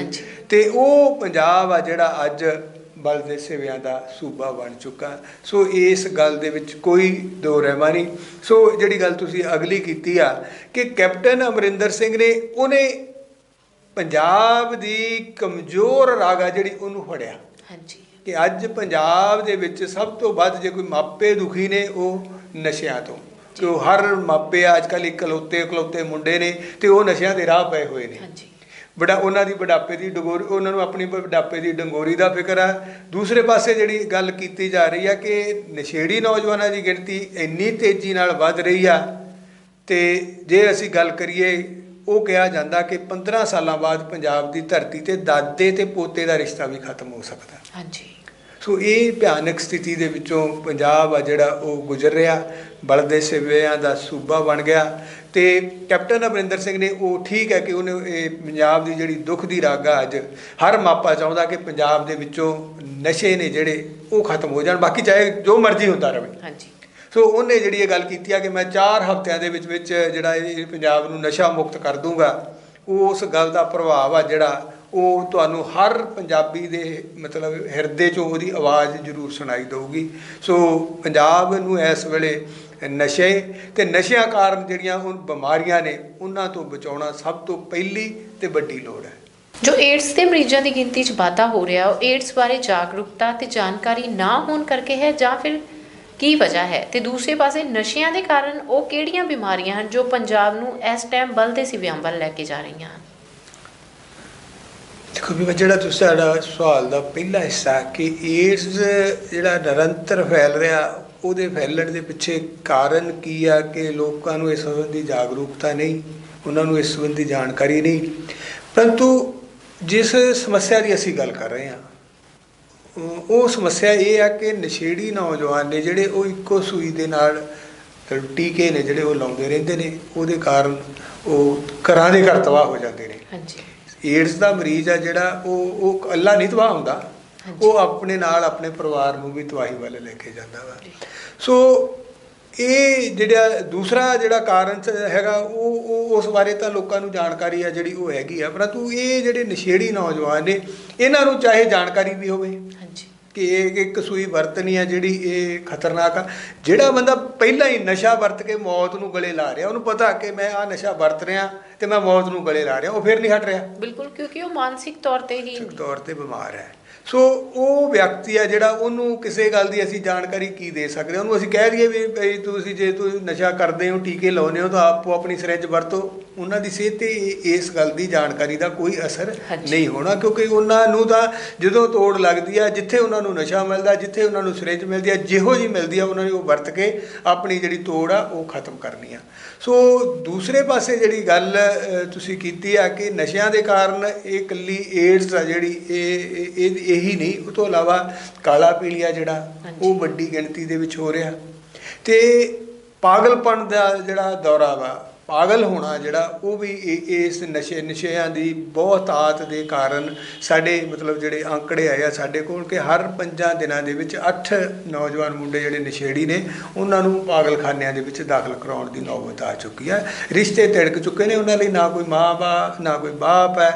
ਤੇ ਉਹ ਪੰਜਾਬ ਆ ਜਿਹੜਾ ਅੱਜ ਬਲਦੇ ਸਿਵਿਆਂ ਦਾ ਸੂਬਾ ਬਣ ਚੁੱਕਾ। ਸੋ ਇਸ ਗੱਲ ਦੇ ਵਿੱਚ ਕੋਈ ਦੋ ਰਹਿਮਾ ਨਹੀਂ। ਸੋ ਜਿਹੜੀ ਗੱਲ ਤੁਸੀਂ ਅਗਲੀ ਕੀਤੀ ਆ ਕਿ ਕੈਪਟਨ ਅਮਰਿੰਦਰ ਸਿੰਘ ਨੇ ਉਹਨੇ ਪੰਜਾਬ ਦੀ ਕਮਜ਼ੋਰ ਰਾਗਾ ਜਿਹੜੀ ਉਹਨੂੰ ਫੜਿਆ। ਹਾਂਜੀ। ਕਿ ਅੱਜ ਪੰਜਾਬ ਦੇ ਵਿੱਚ ਸਭ ਤੋਂ ਵੱਧ ਜੇ ਕੋਈ ਮਾਪੇ ਦੁਖੀ ਨੇ ਉਹ ਨਸ਼ਿਆਂ ਤੋਂ। ਕਿ ਉਹ ਹਰ ਮਾਪੇ ਅੱਜ ਕੱਲ੍ਹ ਇਕਲੌਤੇ ਇਕਲੌਤੇ ਮੁੰਡੇ ਨੇ ਤੇ ਉਹ ਨਸ਼ਿਆਂ ਦੇ ਰਾਹ ਪਏ ਹੋਏ ਨੇ। ਹਾਂਜੀ। ਬੜਾ ਉਹਨਾਂ ਦੀ ਬੁਢਾਪੇ ਦੀ ਡੰਗੋਰੀ ਉਹਨਾਂ ਨੂੰ ਆਪਣੀ ਬੁਢਾਪੇ ਦੀ ਡੰਗੋਰੀ ਦਾ ਫਿਕਰ ਆ। ਦੂਸਰੇ ਪਾਸੇ ਜਿਹੜੀ ਗੱਲ ਕੀਤੀ ਜਾ ਰਹੀ ਆ ਕਿ ਨਸ਼ੇੜੀ ਨੌਜਵਾਨਾਂ ਦੀ ਗਿਣਤੀ ਇੰਨੀ ਤੇਜ਼ੀ ਨਾਲ ਵੱਧ ਰਹੀ ਆ ਤੇ ਜੇ ਅਸੀਂ ਗੱਲ ਕਰੀਏ ਉਹ ਕਿਹਾ ਜਾਂਦਾ ਕਿ 15 ਸਾਲਾਂ ਬਾਅਦ ਪੰਜਾਬ ਦੀ ਧਰਤੀ ਤੇ ਦਾਦੇ ਤੇ ਪੋਤੇ ਦਾ ਰਿਸ਼ਤਾ ਵੀ ਖਤਮ ਹੋ ਸਕਦਾ। ਹਾਂਜੀ। ਸੋ ਇਹ ਭਿਆਨਕ ਸਥਿਤੀ ਦੇ ਵਿੱਚੋਂ ਪੰਜਾਬ ਆ ਜਿਹੜਾ ਉਹ ਗੁਜ਼ਰ ਰਿਹਾ ਬਲਦੇ ਸਿਵਿਆਂ ਦਾ ਸੂਬਾ ਬਣ ਗਿਆ ਤੇ ਕੈਪਟਨ ਅਮਰਿੰਦਰ ਸਿੰਘ ਨੇ ਉਹ ਠੀਕ ਹੈ ਕਿ ਉਹਨੇ ਇਹ ਪੰਜਾਬ ਦੀ ਜਿਹੜੀ ਦੁੱਖ ਦੀ ਰਾਗਾ ਅੱਜ ਹਰ ਮਾਪਾ ਚਾਹੁੰਦਾ ਕਿ ਪੰਜਾਬ ਦੇ ਵਿੱਚੋਂ ਨਸ਼ੇ ਨੇ ਜਿਹੜੇ ਉਹ ਖਤਮ ਹੋ ਜਾਣ ਬਾਕੀ ਚਾਹੇ ਜੋ ਮਰਜ਼ੀ ਹੁੰਦਾ ਰਹੇ ਹਾਂਜੀ। ਸੋ ਉਹਨੇ ਜਿਹੜੀ ਇਹ ਗੱਲ ਕੀਤੀ ਆ ਕਿ ਮੈਂ 4 ਹਫ਼ਤਿਆਂ ਦੇ ਵਿੱਚ ਵਿੱਚ ਜਿਹੜਾ ਇਹ ਪੰਜਾਬ ਨੂੰ ਨਸ਼ਾ ਮੁਕਤ ਕਰ ਦੂੰਗਾ ਉਸ ਗੱਲ ਦਾ ਪ੍ਰਭਾਵ ਆ ਜਿਹੜਾ ਉਹ ਤੁਹਾਨੂੰ ਹਰ ਪੰਜਾਬੀ ਦੇ ਮਤਲਬ ਹਿਰਦੇ 'ਚੋਂ ਉਹਦੀ ਆਵਾਜ਼ ਜ਼ਰੂਰ ਸੁਣਾਈ ਦੇਊਗੀ। ਸੋ ਪੰਜਾਬ ਨੂੰ ਇਸ ਵੇਲੇ ਨਸ਼ੇ ਤੇ ਨਸ਼ਿਆਂ ਕਾਰਨ ਜਿਹੜੀਆਂ ਹੁਣ ਬਿਮਾਰੀਆਂ ਨੇ, ਉਹਨਾਂ ਤੋਂ ਬਚਾਉਣਾ ਸਭ ਤੋਂ ਪਹਿਲੀ ਤੇ ਵੱਡੀ ਲੋੜ ਹੈ। ਜੋ ਏਡਸ ਦੇ ਮਰੀਜ਼ਾਂ ਦੀ ਗਿਣਤੀ 'ਚ ਵਾਧਾ ਹੋ ਰਿਹਾ, ਉਹ ਏਡਸ ਬਾਰੇ ਜਾਗਰੂਕਤਾ ਤੇ ਜਾਣਕਾਰੀ ਨਾ ਹੋਣ ਕਰਕੇ ਹੈ ਜਾਂ ਫਿਰ ਕੀ ਵਜ੍ਹਾ ਹੈ? ਤੇ ਦੂਸਰੇ ਪਾਸੇ ਨਸ਼ਿਆਂ ਦੇ ਕਾਰਨ ਉਹ ਕਿਹੜੀਆਂ ਬਿਮਾਰੀਆਂ ਹਨ ਜੋ ਪੰਜਾਬ ਨੂੰ ਇਸ ਟਾਈਮ ਬਲਦੇ ਸਿਵਿਆਂ ਵੱਲ ਲੈ ਕੇ ਜਾ ਰਹੀਆਂ ਹਨ? ਦੇਖੋ ਵੀ ਜਿਹੜਾ ਤੁਸੀਂ ਸਾਡਾ ਸਵਾਲ ਦਾ ਪਹਿਲਾ ਹਿੱਸਾ ਕਿ ਏਡਸ ਜਿਹੜਾ ਨਿਰੰਤਰ ਫੈਲ ਰਿਹਾ, ਉਹਦੇ ਫੈਲਣ ਦੇ ਪਿੱਛੇ ਕਾਰਨ ਕੀ ਆ ਕਿ ਲੋਕਾਂ ਨੂੰ ਇਸ ਸੰਬੰਧੀ ਜਾਗਰੂਕਤਾ ਨਹੀਂ, ਉਹਨਾਂ ਨੂੰ ਇਸ ਸੰਬੰਧੀ ਜਾਣਕਾਰੀ ਨਹੀਂ? ਪਰੰਤੂ ਜਿਸ ਸਮੱਸਿਆ ਦੀ ਅਸੀਂ ਗੱਲ ਕਰ ਰਹੇ ਹਾਂ ਉਹ ਸਮੱਸਿਆ ਇਹ ਆ ਕਿ ਨਸ਼ੇੜੀ ਨੌਜਵਾਨ ਨੇ ਜਿਹੜੇ ਉਹ ਇੱਕੋ ਸੂਈ ਦੇ ਨਾਲ ਟੀਕੇ ਨੇ ਜਿਹੜੇ ਉਹ ਲਾਉਂਦੇ ਰਹਿੰਦੇ ਨੇ, ਉਹਦੇ ਕਾਰਨ ਉਹ ਘਰਾਂ ਦੇ ਘਰ ਤਬਾਹ ਹੋ ਜਾਂਦੇ ਨੇ। ਹਾਂਜੀ। ਏਡਸ ਦਾ ਮਰੀਜ਼ ਆ ਜਿਹੜਾ ਉਹ ਉਹ ਇਕੱਲਾ ਨਹੀਂ ਤਬਾਹ ਹੁੰਦਾ। ਉਹ ਆਪਣੇ ਨਾਲ ਆਪਣੇ ਪਰਿਵਾਰ ਨੂੰ ਵੀ ਤਬਾਹੀ ਵੱਲ ਲੈ ਕੇ ਜਾਂਦਾ ਵਾ। ਸੋ ਇਹ ਜਿਹੜਾ ਦੂਸਰਾ ਜਿਹੜਾ ਕਾਰਨ ਹੈਗਾ ਉਹ ਉਹ ਉਸ ਬਾਰੇ ਤਾਂ ਲੋਕਾਂ ਨੂੰ ਜਾਣਕਾਰੀ ਆ ਜਿਹੜੀ ਉਹ ਹੈਗੀ ਆ। ਪਰੰਤੂ ਇਹ ਜਿਹੜੇ ਨਸ਼ੇੜੀ ਨੌਜਵਾਨ ਨੇ ਇਹਨਾਂ ਨੂੰ ਚਾਹੇ ਜਾਣਕਾਰੀ ਵੀ ਹੋਵੇ। ਹਾਂਜੀ। ਕਿ ਇਹ ਇੱਕ ਸੂਈ ਵਰਤਨੀ ਆ ਜਿਹੜੀ ਇਹ ਖਤਰਨਾਕ ਆ। ਜਿਹੜਾ ਬੰਦਾ ਪਹਿਲਾਂ ਹੀ ਨਸ਼ਾ ਵਰਤ ਕੇ ਮੌਤ ਨੂੰ ਗਲੇ ਲਾ ਰਿਹਾ ਉਹਨੂੰ ਪਤਾ ਕਿ ਮੈਂ ਆ ਨਸ਼ਾ ਵਰਤ ਰਿਹਾ ਤੇ ਮੈਂ ਮੌਤ ਨੂੰ ਗਲੇ ਲਾ ਰਿਹਾ ਉਹ ਫਿਰ ਨਹੀਂ ਹਟ ਰਿਹਾ। ਬਿਲਕੁਲ ਕਿਉਂਕਿ ਉਹ ਮਾਨਸਿਕ ਤੌਰ ਤੇ ਹੀ ਤੌਰ ਤੇ ਬਿਮਾਰ ਹੈ। ਸੋ ਉਹ ਵਿਅਕਤੀ ਆ ਜਿਹੜਾ ਉਹਨੂੰ ਕਿਸੇ ਗੱਲ ਦੀ ਅਸੀਂ ਜਾਣਕਾਰੀ ਕੀ ਦੇ ਸਕਦੇ ਉਹਨੂੰ ਅਸੀਂ ਕਹਿ ਦਈਏ ਵੀ ਤੁਸੀਂ ਜੇ ਤੁਸੀਂ ਨਸ਼ਾ ਕਰਦੇ ਹੋ ਟੀਕੇ ਲਾਉਂਦੇ ਹੋ ਤਾਂ ਆਪੋ ਆਪਣੀ ਸਿਰਿੰਜ ਵਰਤੋ। ਉਹਨਾਂ ਦੀ ਸਿਹਤ ਤੇ ਇਸ ਗੱਲ ਦੀ ਜਾਣਕਾਰੀ ਦਾ ਕੋਈ ਅਸਰ। ਨਹੀਂ ਹੋਣਾ ਕਿਉਂਕਿ ਉਹਨਾਂ ਨੂੰ ਤਾਂ ਜਦੋਂ ਤੋੜ ਲੱਗਦੀ ਆ ਜਿੱਥੇ ਉਹਨਾਂ ਨੂੰ ਨਸ਼ਾ ਮਿਲਦਾ ਜਿੱਥੇ ਉਹਨਾਂ ਨੂੰ ਸਿਰਿੰਜ ਮਿਲਦੀ ਆ ਜਿਹੋ ਜੀ ਮਿਲਦੀ ਆ ਉਹਨਾਂ ਨੇ ਉਹ ਵਰਤ ਕੇ ਆਪਣੀ ਜਿਹੜੀ ਤੋੜ ਆ ਉਹ ਖਤਮ ਕਰਨੀ ਆ ਸੋ ਦੂਸਰੇ ਪਾਸੇ ਜਿਹੜੀ ਗੱਲ ਤੁਸੀਂ ਕੀਤੀ ਆ ਕਿ ਨਸ਼ਿਆਂ ਦੇ ਕਾਰਨ ਇਹ ਇਕੱਲੀ ਏਡਸ ਆ ਜਿਹੜੀ ਇਹ ਇਹ- ਇਹ ਨਹੀਂ ਉਹ ਤੋਂ ਇਲਾਵਾ ਕਾਲਾ ਪੀਲੀਆ ਜਿਹੜਾ। ਉਹ ਵੱਡੀ ਗਿਣਤੀ ਦੇ ਵਿੱਚ ਹੋ ਰਿਹਾ ਤੇ ਪਾਗਲਪਣ ਦਾ ਜਿਹੜਾ ਦੌਰਾ ਵਾ ਪਾਗਲ ਹੋਣਾ ਜਿਹੜਾ ਉਹ ਵੀ ਇਸ ਨਸ਼ੇ ਨਸ਼ਿਆਂ ਦੀ ਬਹੁਤ ਆਤ ਦੇ ਕਾਰਨ ਸਾਡੇ ਮਤਲਬ ਜਿਹੜੇ ਅੰਕੜੇ ਆਏ ਆ ਸਾਡੇ ਕੋਲ ਕਿ ਹਰ ਪੰਜਾਂ ਦਿਨਾਂ ਦੇ ਵਿੱਚ 8 ਨੌਜਵਾਨ ਮੁੰਡੇ ਜਿਹੜੇ ਨਸ਼ੇੜੀ ਨੇ ਉਹਨਾਂ ਨੂੰ ਪਾਗਲਖਾਨਿਆਂ ਦੇ ਵਿੱਚ ਦਾਖਲ ਕਰਾਉਣ ਦੀ ਨੌਬਤ ਆ ਚੁੱਕੀ ਹੈ ਰਿਸ਼ਤੇ ਤਿੜਕ ਚੁੱਕੇ ਨੇ ਉਹਨਾਂ ਲਈ ਨਾ ਕੋਈ ਮਾਂ ਬਾ ਨਾ ਕੋਈ ਬਾਪ ਹੈ।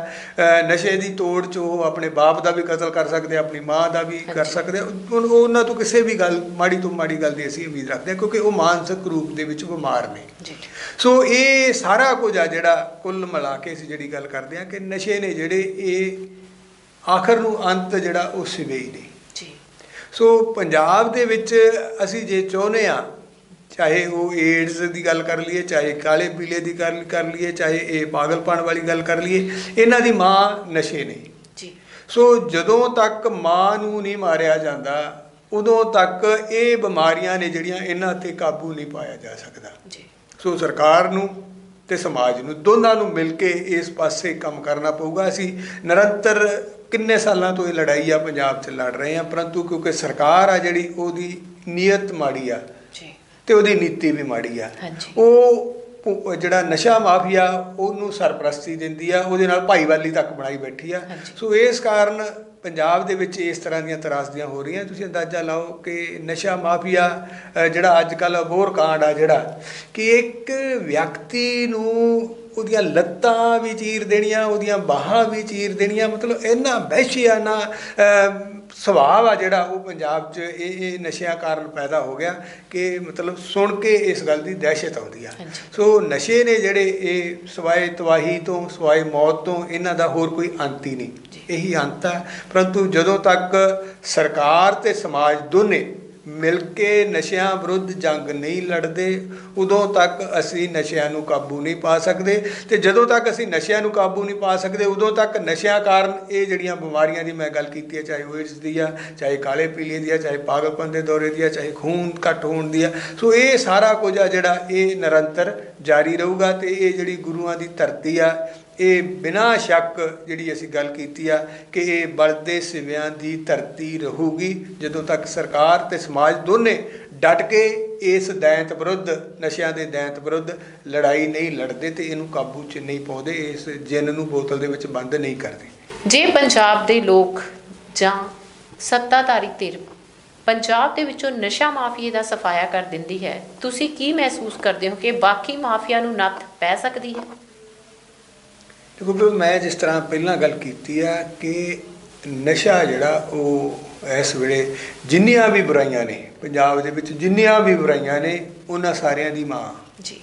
ਨਸ਼ੇ ਦੀ ਤੋੜ 'ਚ ਉਹ ਆਪਣੇ ਬਾਪ ਦਾ ਵੀ ਕਤਲ ਕਰ ਸਕਦੇ ਆਪਣੀ ਮਾਂ ਦਾ ਵੀ ਕਰ। ਸਕਦੇ ਉਹਨਾਂ ਤੋਂ ਕਿਸੇ ਵੀ ਗੱਲ ਮਾੜੀ ਤੋਂ ਮਾੜੀ ਗੱਲ ਦੀ ਅਸੀਂ ਉਮੀਦ ਰੱਖਦੇ ਹਾਂ ਕਿਉਂਕਿ ਉਹ ਮਾਨਸਿਕ ਰੂਪ ਦੇ ਵਿੱਚ ਬਿਮਾਰ ਨੇ। ਜੀ। ਸੋ ਇਹ ਸਾਰਾ ਕੁਝ ਆ ਜਿਹੜਾ ਕੁੱਲ ਮਿਲਾ ਕੇ ਅਸੀਂ ਜਿਹੜੀ ਗੱਲ ਕਰਦੇ ਹਾਂ ਕਿ ਨਸ਼ੇ ਨੇ ਜਿਹੜੇ ਇਹ ਆਖਰ ਨੂੰ ਅੰਤ ਜਿਹੜਾ ਉਹ ਸਿਵੇ ਨੇ ਜੀ। ਸੋ ਪੰਜਾਬ ਦੇ ਵਿੱਚ ਅਸੀਂ ਜੇ ਚਾਹੁੰਦੇ ਆ ਚਾਹੇ ਉਹ ਏਡਸ ਦੀ ਗੱਲ ਕਰ ਲਈਏ ਚਾਹੇ ਕਾਲੇ ਪੀਲੇ ਦੀ ਗੱਲ ਕਰ ਲਈਏ ਚਾਹੇ ਇਹ ਪਾਗਲਪਣ ਵਾਲੀ ਗੱਲ ਕਰ ਲਈਏ ਇਹਨਾਂ ਦੀ ਮਾਂ ਨਸ਼ੇ ਨੇ। ਜੀ। ਸੋ ਜਦੋਂ ਤੱਕ ਮਾਂ ਨੂੰ ਨਹੀਂ ਮਾਰਿਆ ਜਾਂਦਾ ਉਦੋਂ ਤੱਕ ਇਹ ਬਿਮਾਰੀਆਂ ਨੇ ਜਿਹੜੀਆਂ ਇਹਨਾਂ ਤੇ ਕਾਬੂ ਨਹੀਂ ਪਾਇਆ ਜਾ ਸਕਦਾ। ਜੀ। ਸੋ ਸਰਕਾਰ ਨੂੰ ਤੇ ਸਮਾਜ ਨੂੰ ਦੋਨਾਂ ਨੂੰ ਮਿਲ ਕੇ ਇਸ ਪਾਸੇ ਕੰਮ ਕਰਨਾ ਪਊਗਾ। ਅਸੀਂ ਨਿਰੰਤਰ ਕਿੰਨੇ ਸਾਲਾਂ ਤੋਂ ਇਹ ਲੜਾਈ ਆ ਪੰਜਾਬ 'ਚ ਲੜ ਰਹੇ ਆ ਪਰੰਤੂ ਕਿਉਂਕਿ ਸਰਕਾਰ ਆ ਜਿਹੜੀ ਉਹਦੀ ਨੀਅਤ ਮਾੜੀ ਆ ਜੀ। ਤੇ ਉਹਦੀ ਨੀਤੀ ਵੀ ਮਾੜੀ ਆ। ਉਹ ਜਿਹੜਾ ਨਸ਼ਾ ਮਾਫੀਆ ਉਹਨੂੰ ਸਰਪ੍ਰਸਤੀ ਦਿੰਦੀ ਆ ਉਹਦੇ ਨਾਲ ਭਾਈਵਾਲੀ ਤੱਕ ਬਣਾਈ ਬੈਠੀ ਆ। ਸੋ ਇਸ ਕਾਰਨ ਪੰਜਾਬ ਦੇ ਵਿੱਚ ਇਸ ਤਰ੍ਹਾਂ ਦੀਆਂ ਤਰਾਸਦੀਆਂ ਹੋ ਰਹੀਆਂ ਤੁਸੀਂ ਅੰਦਾਜ਼ਾ ਲਾਓ ਕਿ ਨਸ਼ਾ ਮਾਫੀਆ ਜਿਹੜਾ ਅੱਜ ਕੱਲ ਅਬੋਰ ਕਾਂਡ ਆ ਜਿਹੜਾ ਕਿ ਇੱਕ ਵਿਅਕਤੀ ਨੂੰ ਉਹਦੀਆਂ ਲੱਤਾਂ ਵੀ ਚੀਰ ਦੇਣੀਆਂ ਉਹਦੀਆਂ ਬਾਹਾਂ ਵੀ ਚੀਰ ਦੇਣੀਆਂ ਮਤਲਬ ਇੰਨਾ ਵਹਿਸ਼ੀਆਨਾ ਅ, ਸੁਭਾਅ ਆ ਜਿਹੜਾ ਉਹ ਪੰਜਾਬ 'ਚ ਇਹ ਇਹ ਨਸ਼ਿਆਂ ਕਾਰਨ ਪੈਦਾ ਹੋ ਗਿਆ ਕਿ ਮਤਲਬ ਸੁਣ ਕੇ ਇਸ ਗੱਲ ਦੀ ਦਹਿਸ਼ਤ ਆਉਂਦੀ ਆ। ਸੋ ਨਸ਼ੇ ਨੇ ਜਿਹੜੇ ਇਹ ਸਵਾਏ ਤਵਾਹੀ ਤੋਂ ਸਵਾਏ ਮੌਤ ਤੋਂ ਇਹਨਾਂ ਦਾ ਹੋਰ ਕੋਈ ਅੰਤ ਹੀ ਨਹੀਂ। ਇਹੀ ਅੰਤ ਹੈ ਪਰੰਤੂ ਜਦੋਂ ਤੱਕ ਸਰਕਾਰ ਤੇ ਸਮਾਜ ਦੋਨੇ ਮਿਲ ਕੇ ਨਸ਼ਿਆਂ ਵਿਰੁੱਧ ਜੰਗ ਨਹੀਂ ਲੜਦੇ, ਉਦੋਂ ਤੱਕ ਅਸੀਂ ਨਸ਼ਿਆਂ ਨੂੰ ਕਾਬੂ ਨਹੀਂ ਪਾ ਸਕਦੇ ਤੇ ਜਦੋਂ ਤੱਕ ਅਸੀਂ ਨਸ਼ਿਆਂ ਨੂੰ ਕਾਬੂ ਨਹੀਂ ਪਾ ਸਕਦੇ, ਉਦੋਂ ਤੱਕ ਨਸ਼ਿਆਂ ਕਾਰਨ ਇਹ ਜਿਹੜੀਆਂ ਬਿਮਾਰੀਆਂ ਦੀ ਮੈਂ ਗੱਲ ਕੀਤੀ ਹੈ, ਚਾਹੇ ਉਹ ਦੀ ਆ, ਚਾਹੇ ਕਾਲੇ ਪੀਲੇ ਦੀ ਆ, ਚਾਹੇ ਪਾਗਲਪਨ ਦੇ ਦੌਰੇ ਦੀ ਆ, ਚਾਹੇ ਖੂਨ ਘੱਟ ਹੋਣ ਦੀ ਆ, ਸੋ ਇਹ ਸਾਰਾ ਕੁਝ ਆ ਜਿਹੜਾ ਇਹ ਨਿਰੰਤਰ ਜਾਰੀ ਰਹੂਗਾ ਤੇ ਇਹ ਜਿਹੜੀ ਗੁਰੂਆਂ ਦੀ ਧਰਤੀ ਆ ਇਹ ਬਿਨਾਂ ਸ਼ੱਕ ਜਿਹੜੀ ਅਸੀਂ ਗੱਲ ਕੀਤੀ ਆ ਕਿ ਇਹ ਬਲਦੇ ਸਿਵਿਆਂ ਦੀ ਧਰਤੀ ਰਹੂਗੀ, ਜਦੋਂ ਤੱਕ ਸਰਕਾਰ ਤੇ ਸਮਾਜ ਦੋਨੇ ਡਟ ਕੇ ਇਸ ਦੈਂਤ ਵਿਰੁੱਧ, ਨਸ਼ਿਆਂ ਦੇ ਦੈਂਤ ਵਿਰੁੱਧ ਲੜਾਈ ਨਹੀਂ ਲੜਦੇ ਤੇ ਇਹਨੂੰ ਕਾਬੂ 'ਚ ਨਹੀਂ ਪਾਉਂਦੇ, ਇਸ ਜਿੰਨ ਨੂੰ ਬੋਤਲ ਦੇ ਵਿੱਚ ਬੰਦ ਨਹੀਂ ਕਰਦੇ। ਜੇ ਪੰਜਾਬ ਦੇ ਲੋਕ ਜਾਂ ਸੱਤਾਧਾਰੀ ਧਿਰ ਪੰਜਾਬ ਦੇ ਵਿੱਚੋਂ ਨਸ਼ਾ ਮਾਫੀਏ ਦਾ ਸਫਾਇਆ ਕਰ ਦਿੰਦੀ ਹੈ, ਤੁਸੀਂ ਕੀ ਮਹਿਸੂਸ ਕਰਦੇ ਹੋ ਕਿ ਬਾਕੀ ਮਾਫੀਆ ਨੂੰ ਨੱਥ ਪੈ ਸਕਦੀ ਹੈ? ਦੇਖੋ ਵੀ ਮੈਂ ਜਿਸ ਤਰ੍ਹਾਂ ਪਹਿਲਾਂ ਗੱਲ ਕੀਤੀ ਆ ਕਿ ਨਸ਼ਾ ਜਿਹੜਾ ਉਹ ਇਸ ਵੇਲੇ ਜਿੰਨੀਆਂ ਵੀ ਬੁਰਾਈਆਂ ਨੇ ਪੰਜਾਬ ਦੇ ਵਿੱਚ ਜਿੰਨੀਆਂ ਵੀ ਬੁਰਾਈਆਂ ਨੇ ਉਹਨਾਂ ਸਾਰਿਆਂ ਦੀ ਮਾਂ। ਜੀ।